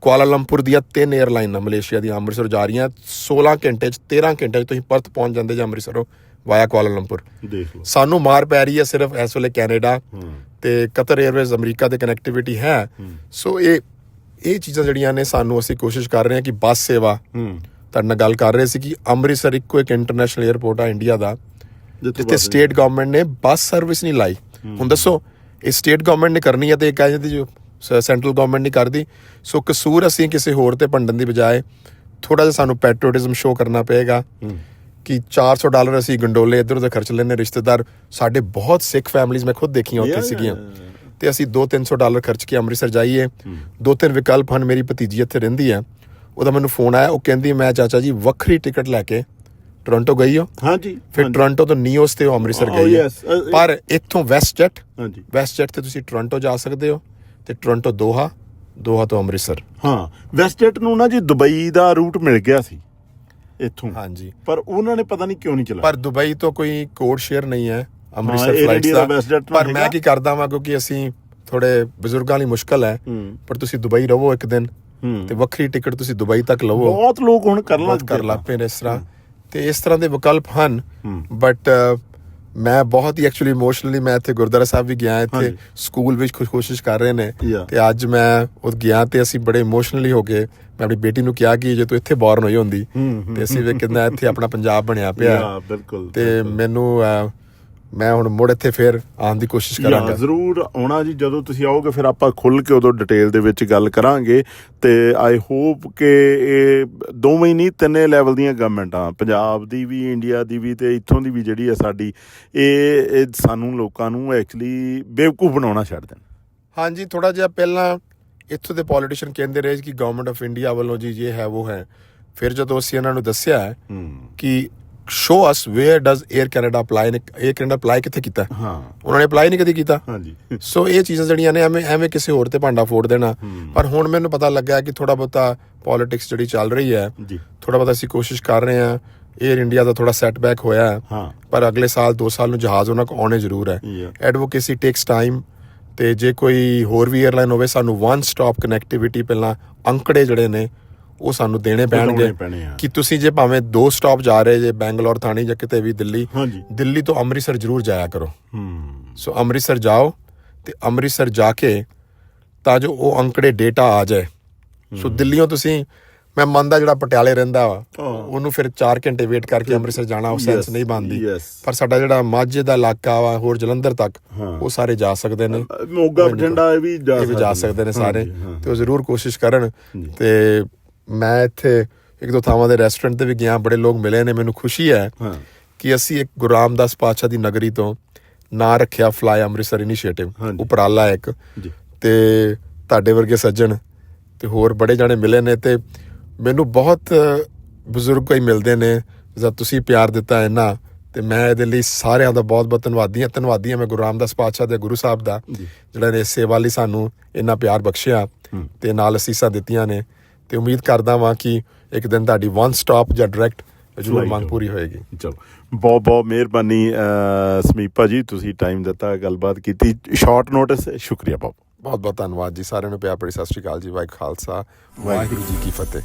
[SPEAKER 2] Kuala Lumpur ਦੀਆਂ ਤਿੰਨ 에ਅਰਲਾਈਨਾਂ ਮਲੇਸ਼ੀਆ ਦੀਆਂ ਅੰਮ੍ਰਿਤਸਰ ਜਾ ਰਹੀਆਂ। 16 ਘੰਟੇ ਚ 13 ਘੰਟੇ ਚ ਤੁਸੀਂ ਪਰਤ ਪਹੁੰਚ ਜਾਂਦੇ ਜੇ ਅੰਮ੍ਰਿਤਸਰੋਂ। ਵਾਇਆ ਕੁਆਲਾਲੰਪੁਰ
[SPEAKER 1] ਦੇਖ ਲਓ।
[SPEAKER 2] ਸਾਨੂੰ ਮਾਰ ਪੈ ਰਹੀ ਹੈ ਸਿਰਫ ਇਸ ਵੇਲੇ ਕੈਨੇਡਾ ਤੇ ਕਤਰ 에ਅਰਵੇਜ਼ ਅਮਰੀਕਾ ਦੇ ਕਨੈਕਟੀਵਿਟੀ ਹੈ। ਸੋ ਇਹ ਇਹ ਚੀਜ਼ਾਂ ਜਿਹੜੀਆਂ ਨੇ ਸਾਨੂੰ ਅਸੀਂ ਕੋਸ਼ਿਸ਼ ਕਰ ਰਹੇ ਹਾਂ ਕਿ ਬੱਸ ਸੇਵਾ ਤੁਹਾਡੇ ਨਾਲ ਗੱਲ ਕਰ ਰਹੇ ਸੀ ਕਿ ਅੰਮ੍ਰਿਤਸਰ ਇੱਕੋ ਇੱਕ ਇੰਟਰਨੈਸ਼ਨਲ 에ਅਰਪੋਰਟ ਆ ਇੰਡੀਆ ਦਾ।
[SPEAKER 1] ਜਿੱਥੇ
[SPEAKER 2] ਸਟੇਟ ਗਵਰਨਮੈਂਟ ਨੇ ਬੱਸ ਸਰਵਿਸ ਨਹੀਂ ਲਾਈ। ਹੁਣ ਦੱਸੋ ਇਹ ਸਟੇਟ ਗਵਰਨਮੈਂਟ ਨੇ ਕਰਨੀ ਹੈ ਤੇ ਕਹਿ ਜਾਂਦੀ ਜੋ ਸੈਂਟਰਲ ਗਵਰਨਮੈਂਟ ਨਹੀਂ ਕਰਦੀ। ਸੋ ਕਸੂਰ ਅਸੀਂ ਕਿਸੇ ਹੋਰ ਤੇ ਭੰਡਣ ਦੀ ਬਜਾਏ ਥੋੜਾ ਜਿਹਾ ਸਾਨੂੰ ਪੈਟਰੋਟਿਜ਼ਮ ਸ਼ੋ ਕਰਨਾ ਪਏਗਾ। ਕਿ 400 ਡਾਲਰ ਅਸੀਂ ਗੰਡੋਲੇ ਇੱਧਰ ਉੱਧਰ ਖਰਚ ਲੈਨੇ ਰਿਸ਼ਤੇਦਾਰ ਸਾਡੇ ਬਹੁਤ ਸਿੱਖ ਫੈਮਿਲੀਆਂ ਮੈਂ ਖੁਦ ਦੇਖੀਆਂ ਉੱਥੇ ਸੀਗੀਆਂ। ਤੇ ਅਸੀਂ 2-300 ਡਾਲਰ ਖਰਚ ਕੇ ਅੰਮ੍ਰਿਤਸਰ ਜਾਈਏ। ਦੋ ਤਿੰਨ ਵਿਕਲਪ ਹਨ ਮੇਰੀ ਭਤੀਜੀ ਇੱਥੇ ਰਹਿੰਦੀ ਹੈ। ਉਹਦਾ ਮੈਨੂੰ ਫੋਨ ਆਇਆ ਉਹ ਕਹਿੰਦੀ ਮੈਂ ਚਾਚਾ ਜੀ ਵੱਖਰੀ ਟਿਕਟ ਲੈ ਕੇ ਟੋਰਾਂਟੋ ਗਈ ਹੋ
[SPEAKER 1] ਹਾਂਜੀ।
[SPEAKER 2] ਫਿਰ ਟੋਰਾਂਟੋ ਤੋਂ ਨਿਓਸ ਤੇ ਅੰਮ੍ਰਿਤਸਰ
[SPEAKER 1] Oh,
[SPEAKER 2] ਗਈ ਹੈ.
[SPEAKER 1] Uh,
[SPEAKER 2] ਪਰ ਇੱਥੋਂ ਵੈਸਟ ਜੈਟ
[SPEAKER 1] ਹਾਂਜੀ।
[SPEAKER 2] ਵੈਸਟ ਜੈਟ ਤੇ ਤੁਸੀਂ ਟੋਰਾਂਟੋ ਜਾ ਸਕਦੇ ਹੋ ਤੇ ਟੋਰਾਂਟੋ ਦੋਹਾ ਦੋਹਾ ਤੋਂ ਅੰਮ੍ਰਿਤਸਰ।
[SPEAKER 1] ਹਾਂ ਵੈਸਟਜੈਟ ਨੂੰ ਨਾ ਜੀ ਦੁਬਈ ਦਾ ਰੂਟ ਮਿਲ ਗਿਆ ਸੀ। ਇੱਥੋਂ
[SPEAKER 2] ਹਾਂਜੀ
[SPEAKER 1] ਪਰ ਉਹਨਾਂ ਨੇ ਪਤਾ ਨਹੀਂ ਕਿਉਂ ਨਹੀਂ ਚਲਾਇਆ
[SPEAKER 2] ਪਰ ਦੁਬਈ ਤੋਂ ਕੋਈ ਕੋਡ ਸ਼ੇਅਰ ਨਹੀਂ ਹੈ ਅੰਮ੍ਰਿਤਸਰ ਫਲਾਈਟਸ ਦਾ ਪਰ ਮੈਂ। ਕੀ ਕਰਦਾ ਵਾਂ ਕਿਉਂਕਿ ਅਸੀਂ ਥੋੜੇ ਬਜ਼ੁਰਗਾਂ ਲਈ ਮੁਸ਼ਕਲ ਹੈ। ਪਰ ਤੁਸੀਂ ਦੁਬਈ ਰਹੋ ਇੱਕ ਦਿਨ। ਤੇ ਵੱਖਰੀ ਟਿਕਟ ਤੁਸੀਂ ਦੁਬਈ ਤੱਕ ਲਵੋ
[SPEAKER 1] ਬਹੁਤ ਲੋਕ ਹੁਣ ਕਰਨ ਲੱਗ
[SPEAKER 2] ਕਰ ਲੱਗ ਪਏ ਨੇ ਇਸ ਤਰ੍ਹਾਂ ਤੇ ਇਸ ਤਰ੍ਹਾਂ ਦੇ ਵਿਕਲਪ ਹਨ। ਬਟ ਮੈਂ ਬਹੁਤ ਹੀ ਐਕਚੁਅਲੀ ਇਮੋਸ਼ਨਲੀ ਮੈਂ ਇੱਥੇ ਗੁਰਦੁਆਰਾ ਸਾਹਿਬ ਵੀ ਗਿਆ ਇੱਥੇ। ਸਕੂਲ ਵਿੱਚ ਕੁਝ ਕੋਸ਼ਿਸ਼ ਕਰ ਰਹੇ ਨੇ. ਤੇ ਅੱਜ ਮੈਂ ਉਹ ਗਿਆ ਤੇ ਅਸੀਂ ਬੜੇ ਇਮੋਸ਼ਨਲੀ ਹੋ ਗਏ ਮੈਂ ਆਪਣੀ ਬੇਟੀ ਨੂੰ ਕਿਹਾ ਕਿ ਜੇ ਤੂੰ ਇੱਥੇ ਬੌਰਨ ਹੋਈ ਹੁੰਦੀ
[SPEAKER 1] ਹੂੰ, ਹੂੰ,
[SPEAKER 2] ਤੇ ਅਸੀਂ ਵੇ ਕਿੰਨਾ ਇੱਥੇ ਆਪਣਾ ਪੰਜਾਬ ਬਣਿਆ ਪਿਆ।
[SPEAKER 1] Yeah, ਬਿਲਕੁਲ,
[SPEAKER 2] ਤੇ। ਮੈਨੂੰ ਮੈਂ ਹੁਣ ਮੁੜ ਇੱਥੇ ਫੇਰ ਆਉਣ ਦੀ ਕੋਸ਼ਿਸ਼ ਕਰਾਂਗਾ।
[SPEAKER 1] ਜ਼ਰੂਰ ਆਉਣਾ ਜੀ ਜਦੋਂ ਤੁਸੀਂ ਆਓਗੇ ਫਿਰ ਆਪਾਂ ਖੁੱਲ ਕੇ ਉਦੋਂ ਡਿਟੇਲ ਦੇ ਵਿੱਚ ਗੱਲ ਕਰਾਂਗੇ। ਤੇ ਆਈ ਹੋਪ ਕਿ ਇਹ ਦੋਵੇਂ ਹੀ ਨਹੀਂ ਤਿੰਨੇ ਲੈਵਲ ਦੀਆਂ ਗਵਰਨਮੈਂਟਾਂ ਪੰਜਾਬ ਦੀ ਵੀ ਇੰਡੀਆ ਦੀ ਵੀ ਤੇ ਇੱਥੋਂ ਦੀ ਵੀ ਜਿਹੜੀ ਹੈ ਸਾਡੀ ਇਹ ਸਾਨੂੰ ਲੋਕਾਂ ਨੂੰ ਐਕਚੁਅਲੀ ਬੇਵਕੂਫ ਬਣਾਉਣਾ ਛੱਡ ਦੇਣ।
[SPEAKER 2] ਹਾਂਜੀ ਥੋੜਾ ਜਿਹਾ ਪਹਿਲਾਂ ਇੱਥੋਂ ਦੇ ਪੋਲੀਟੀਸ਼ੀਅਨ ਕਹਿੰਦੇ ਰਹੇ ਕਿ ਗਵਰਨਮੈਂਟ ਆਫ ਇੰਡੀਆ ਵੱਲੋਂ ਜੀ ਇਹ ਹੈ ਉਹ ਹੈ। ਫਿਰ ਜਦੋਂ ਅਸੀਂ ਇਹਨਾਂ ਨੂੰ ਦੱਸਿਆ ਕਿ show us where does Air Canada apply ਨੇ 에ਅਰ ਕੈਨੇਡਾ ਅਪਲਾਈ ਕਿੱਥੇ ਕੀਤਾ?
[SPEAKER 1] ਹਾਂ।
[SPEAKER 2] ਉਹਨਾਂ ਨੇ ਅਪਲਾਈ ਨਹੀਂ ਕਦੀ ਕੀਤਾ।
[SPEAKER 1] ਹਾਂਜੀ।
[SPEAKER 2] ਸੋ ਇਹ ਚੀਜ਼ਾਂ ਜਿਹੜੀਆਂ ਨੇ ਐਵੇਂ ਐਵੇਂ ਕਿਸੇ ਹੋਰ ਤੇ ਭਾਂਡਾ ਫੋੜ ਦੇਣਾ। ਪਰ ਹੁਣ ਮੈਨੂੰ ਪਤਾ ਲੱਗਾ ਕਿ ਥੋੜਾ ਬਹੁਤਾ ਪੋਲਿਟਿਕਸ ਜਿਹੜੀ ਚੱਲ ਰਹੀ ਹੈ ਥੋੜਾ ਬਹੁਤਾ ਅਸੀਂ ਕੋਸ਼ਿਸ਼ ਕਰ ਰਹੇ ਹਾਂ। 에ਅਰ ਇੰਡੀਆ ਦਾ ਥੋੜਾ ਸੈਟ ਬੈਕ ਹੋਇਆ ਹੈ। ਪਰ ਅਗਲੇ ਸਾਲ 2 ਸਾਲ ਨੂੰ ਜਹਾਜ਼ ਉਹਨਾਂ ਕੋ ਆਉਣੇ ਜ਼ਰੂਰ ਹੈ। ਐਡਵੋਕੇਸੀ ਟੇਕਸ ਟਾਈਮ ਤੇ ਜੇ ਕੋਈ ਹੋਰ ਵੀ 에ਅਰਲਾਈਨ ਹੋਵੇ ਸਾਨੂੰ ਵਨ ਸਟਾਪ ਕਨੈਕਟੀਵਿਟੀ ਪਹਿਲਾਂ ਅੰਕੜੇ ਜਿਹੜੇ ਨੇ ਉਹ ਸਾਨੂੰ ਦੇਣੇ ਪੈਣਗੇ। ਕਿ ਤੁਸੀਂ ਜੇ ਭਾਵੇਂ ਦੋ ਸਟਾਪ ਜਾ ਰਹੇ ਜੇ ਬੈਂਗਲੌਰ ਥਾਣੀ ਜਾਂ ਕਿਤੇ ਵੀ ਦਿੱਲੀ। ਦਿੱਲੀ ਤੋਂ ਅੰਮ੍ਰਿਤਸਰ ਜ਼ਰੂਰ ਜਾਇਆ ਕਰੋ।
[SPEAKER 1] ਹੂੰ।
[SPEAKER 2] ਸੋ ਅੰਮ੍ਰਿਤਸਰ ਜਾਓ ਤੇ ਅੰਮ੍ਰਿਤਸਰ ਜਾ ਕੇ ਤਾਂ ਜੋ ਉਹ ਅੰਕੜੇ ਡੇਟਾ ਆ ਜਾਏ। ਸੋ ਦਿੱਲੀੋਂ ਤੁਸੀਂ ਮੈਂ ਮੰਨਦਾ ਜਿਹੜਾ ਪਟਿਆਲੇ ਰਹਿੰਦਾ ਵਾ। ਉਹਨੂੰ ਫਿਰ 4 ਘੰਟੇ ਵੇਟ ਕਰਕੇ ਅੰਮ੍ਰਿਤਸਰ ਜਾਣਾ ਉਹ ਸੈਂਸ ਨਹੀਂ ਬਣਦੀ. ਪਰ ਸਾਡਾ ਜਿਹੜਾ ਮਾਝੇ ਦਾ ਇਲਾਕਾ ਵਾ ਹੋਰ ਜਲੰਧਰ ਤੱਕ। ਉਹ ਸਾਰੇ ਜਾ ਸਕਦੇ ਨੇ
[SPEAKER 1] ਮੋਗਾ ਬਠਿੰਡਾ ਇਹ ਵੀ ਜਾ
[SPEAKER 2] ਸਕਦੇ ਨੇ ਸਾਰੇ। ਤੇ ਉਹ ਜ਼ਰੂਰ ਕੋਸ਼ਿਸ਼ ਕਰਨ। ਤੇ ਮੈਂ ਇੱਥੇ ਇੱਕ ਦੋ ਥਾਵਾਂ ਦੇ ਰੈਸਟੋਰੈਂਟ ਤੇ ਵੀ ਗਿਆ ਬੜੇ ਲੋਕ ਮਿਲੇ ਨੇ ਮੈਨੂੰ ਖੁਸ਼ੀ ਹੈ ਕਿ ਅਸੀਂ ਇੱਕ ਗੁਰੂ ਰਾਮਦਾਸ ਪਾਤਸ਼ਾਹ ਦੀ ਨਗਰੀ ਤੋਂ ਨਾਂ ਰੱਖਿਆ ਫਲਾਈ ਅੰਮ੍ਰਿਤਸਰ ਇਨੀਸ਼ੀਏਟਿਵ। ਉਪਰਾਲਾ ਇੱਕ ਤੇ ਤੁਹਾਡੇ ਵਰਗੇ ਸੱਜਣ ਤੇ ਹੋਰ ਬੜੇ ਜਾਣੇ ਮਿਲੇ ਨੇ ਤੇ ਮੈਨੂੰ ਬਹੁਤ ਬਜ਼ੁਰਗ ਕੋਈ ਮਿਲਦੇ ਨੇ ਜਦ ਤੁਸੀਂ ਪਿਆਰ ਦਿੱਤਾ ਹੈ ਨਾ ਤੇ ਮੈਂ ਇਹਦੇ ਲਈ ਸਾਰਿਆਂ ਦਾ ਬਹੁਤ ਬਹੁਤ ਧੰਨਵਾਦੀ ਹਾਂ। ਧੰਨਵਾਦੀ ਹਾਂ ਮੈਂ ਗੁਰੂ ਰਾਮਦਾਸ ਪਾਤਸ਼ਾਹ ਦੇ ਗੁਰੂ ਸਾਹਿਬ ਦਾ
[SPEAKER 1] ਜੀ।
[SPEAKER 2] ਜਿਹੜਾ ਨੇ ਸੇਵਾ ਲਈ ਸਾਨੂੰ ਇੰਨਾ ਪਿਆਰ ਬਖਸ਼ਿਆ ਤੇ ਨਾਲ ਅਸੀਸਾਂ ਦਿੱਤੀਆਂ ਨੇ। ਤੇ ਉਮੀਦ ਕਰਦਾ ਵਾਂ ਕਿ ਇੱਕ ਦਿਨ ਤੁਹਾਡੀ ਵਨ ਸਟਾਪ ਜਾਂ ਡਾਇਰੈਕਟ ਜ਼ਰੂਰ ਮੰਗ। ਪੂਰੀ ਹੋਏਗੀ।
[SPEAKER 1] ਚਲੋ ਬਹੁਤ ਬਹੁਤ ਮਿਹਰਬਾਨੀ ਸਮੀਪ ਭਾਜੀ ਤੁਸੀਂ ਟਾਈਮ ਦਿੱਤਾ ਗੱਲਬਾਤ ਕੀਤੀ। ਸ਼ਾਰਟ ਨੋਟਿਸ ਸ਼ੁਕਰੀਆ ਬਹੁਤ
[SPEAKER 2] ਬਹੁਤ। ਬਹੁਤ ਧੰਨਵਾਦ ਜੀ ਸਾਰਿਆਂ ਨੂੰ ਪਿਆਰ ਭਰੀ ਸਤਿ ਸ਼੍ਰੀ ਅਕਾਲ ਜੀ ਵਾਹਿਗੁਰੂ ਖਾਲਸਾ ਵਾਹਿਗੁਰੂ ਜੀ ਕੀ ਫਤਿਹ।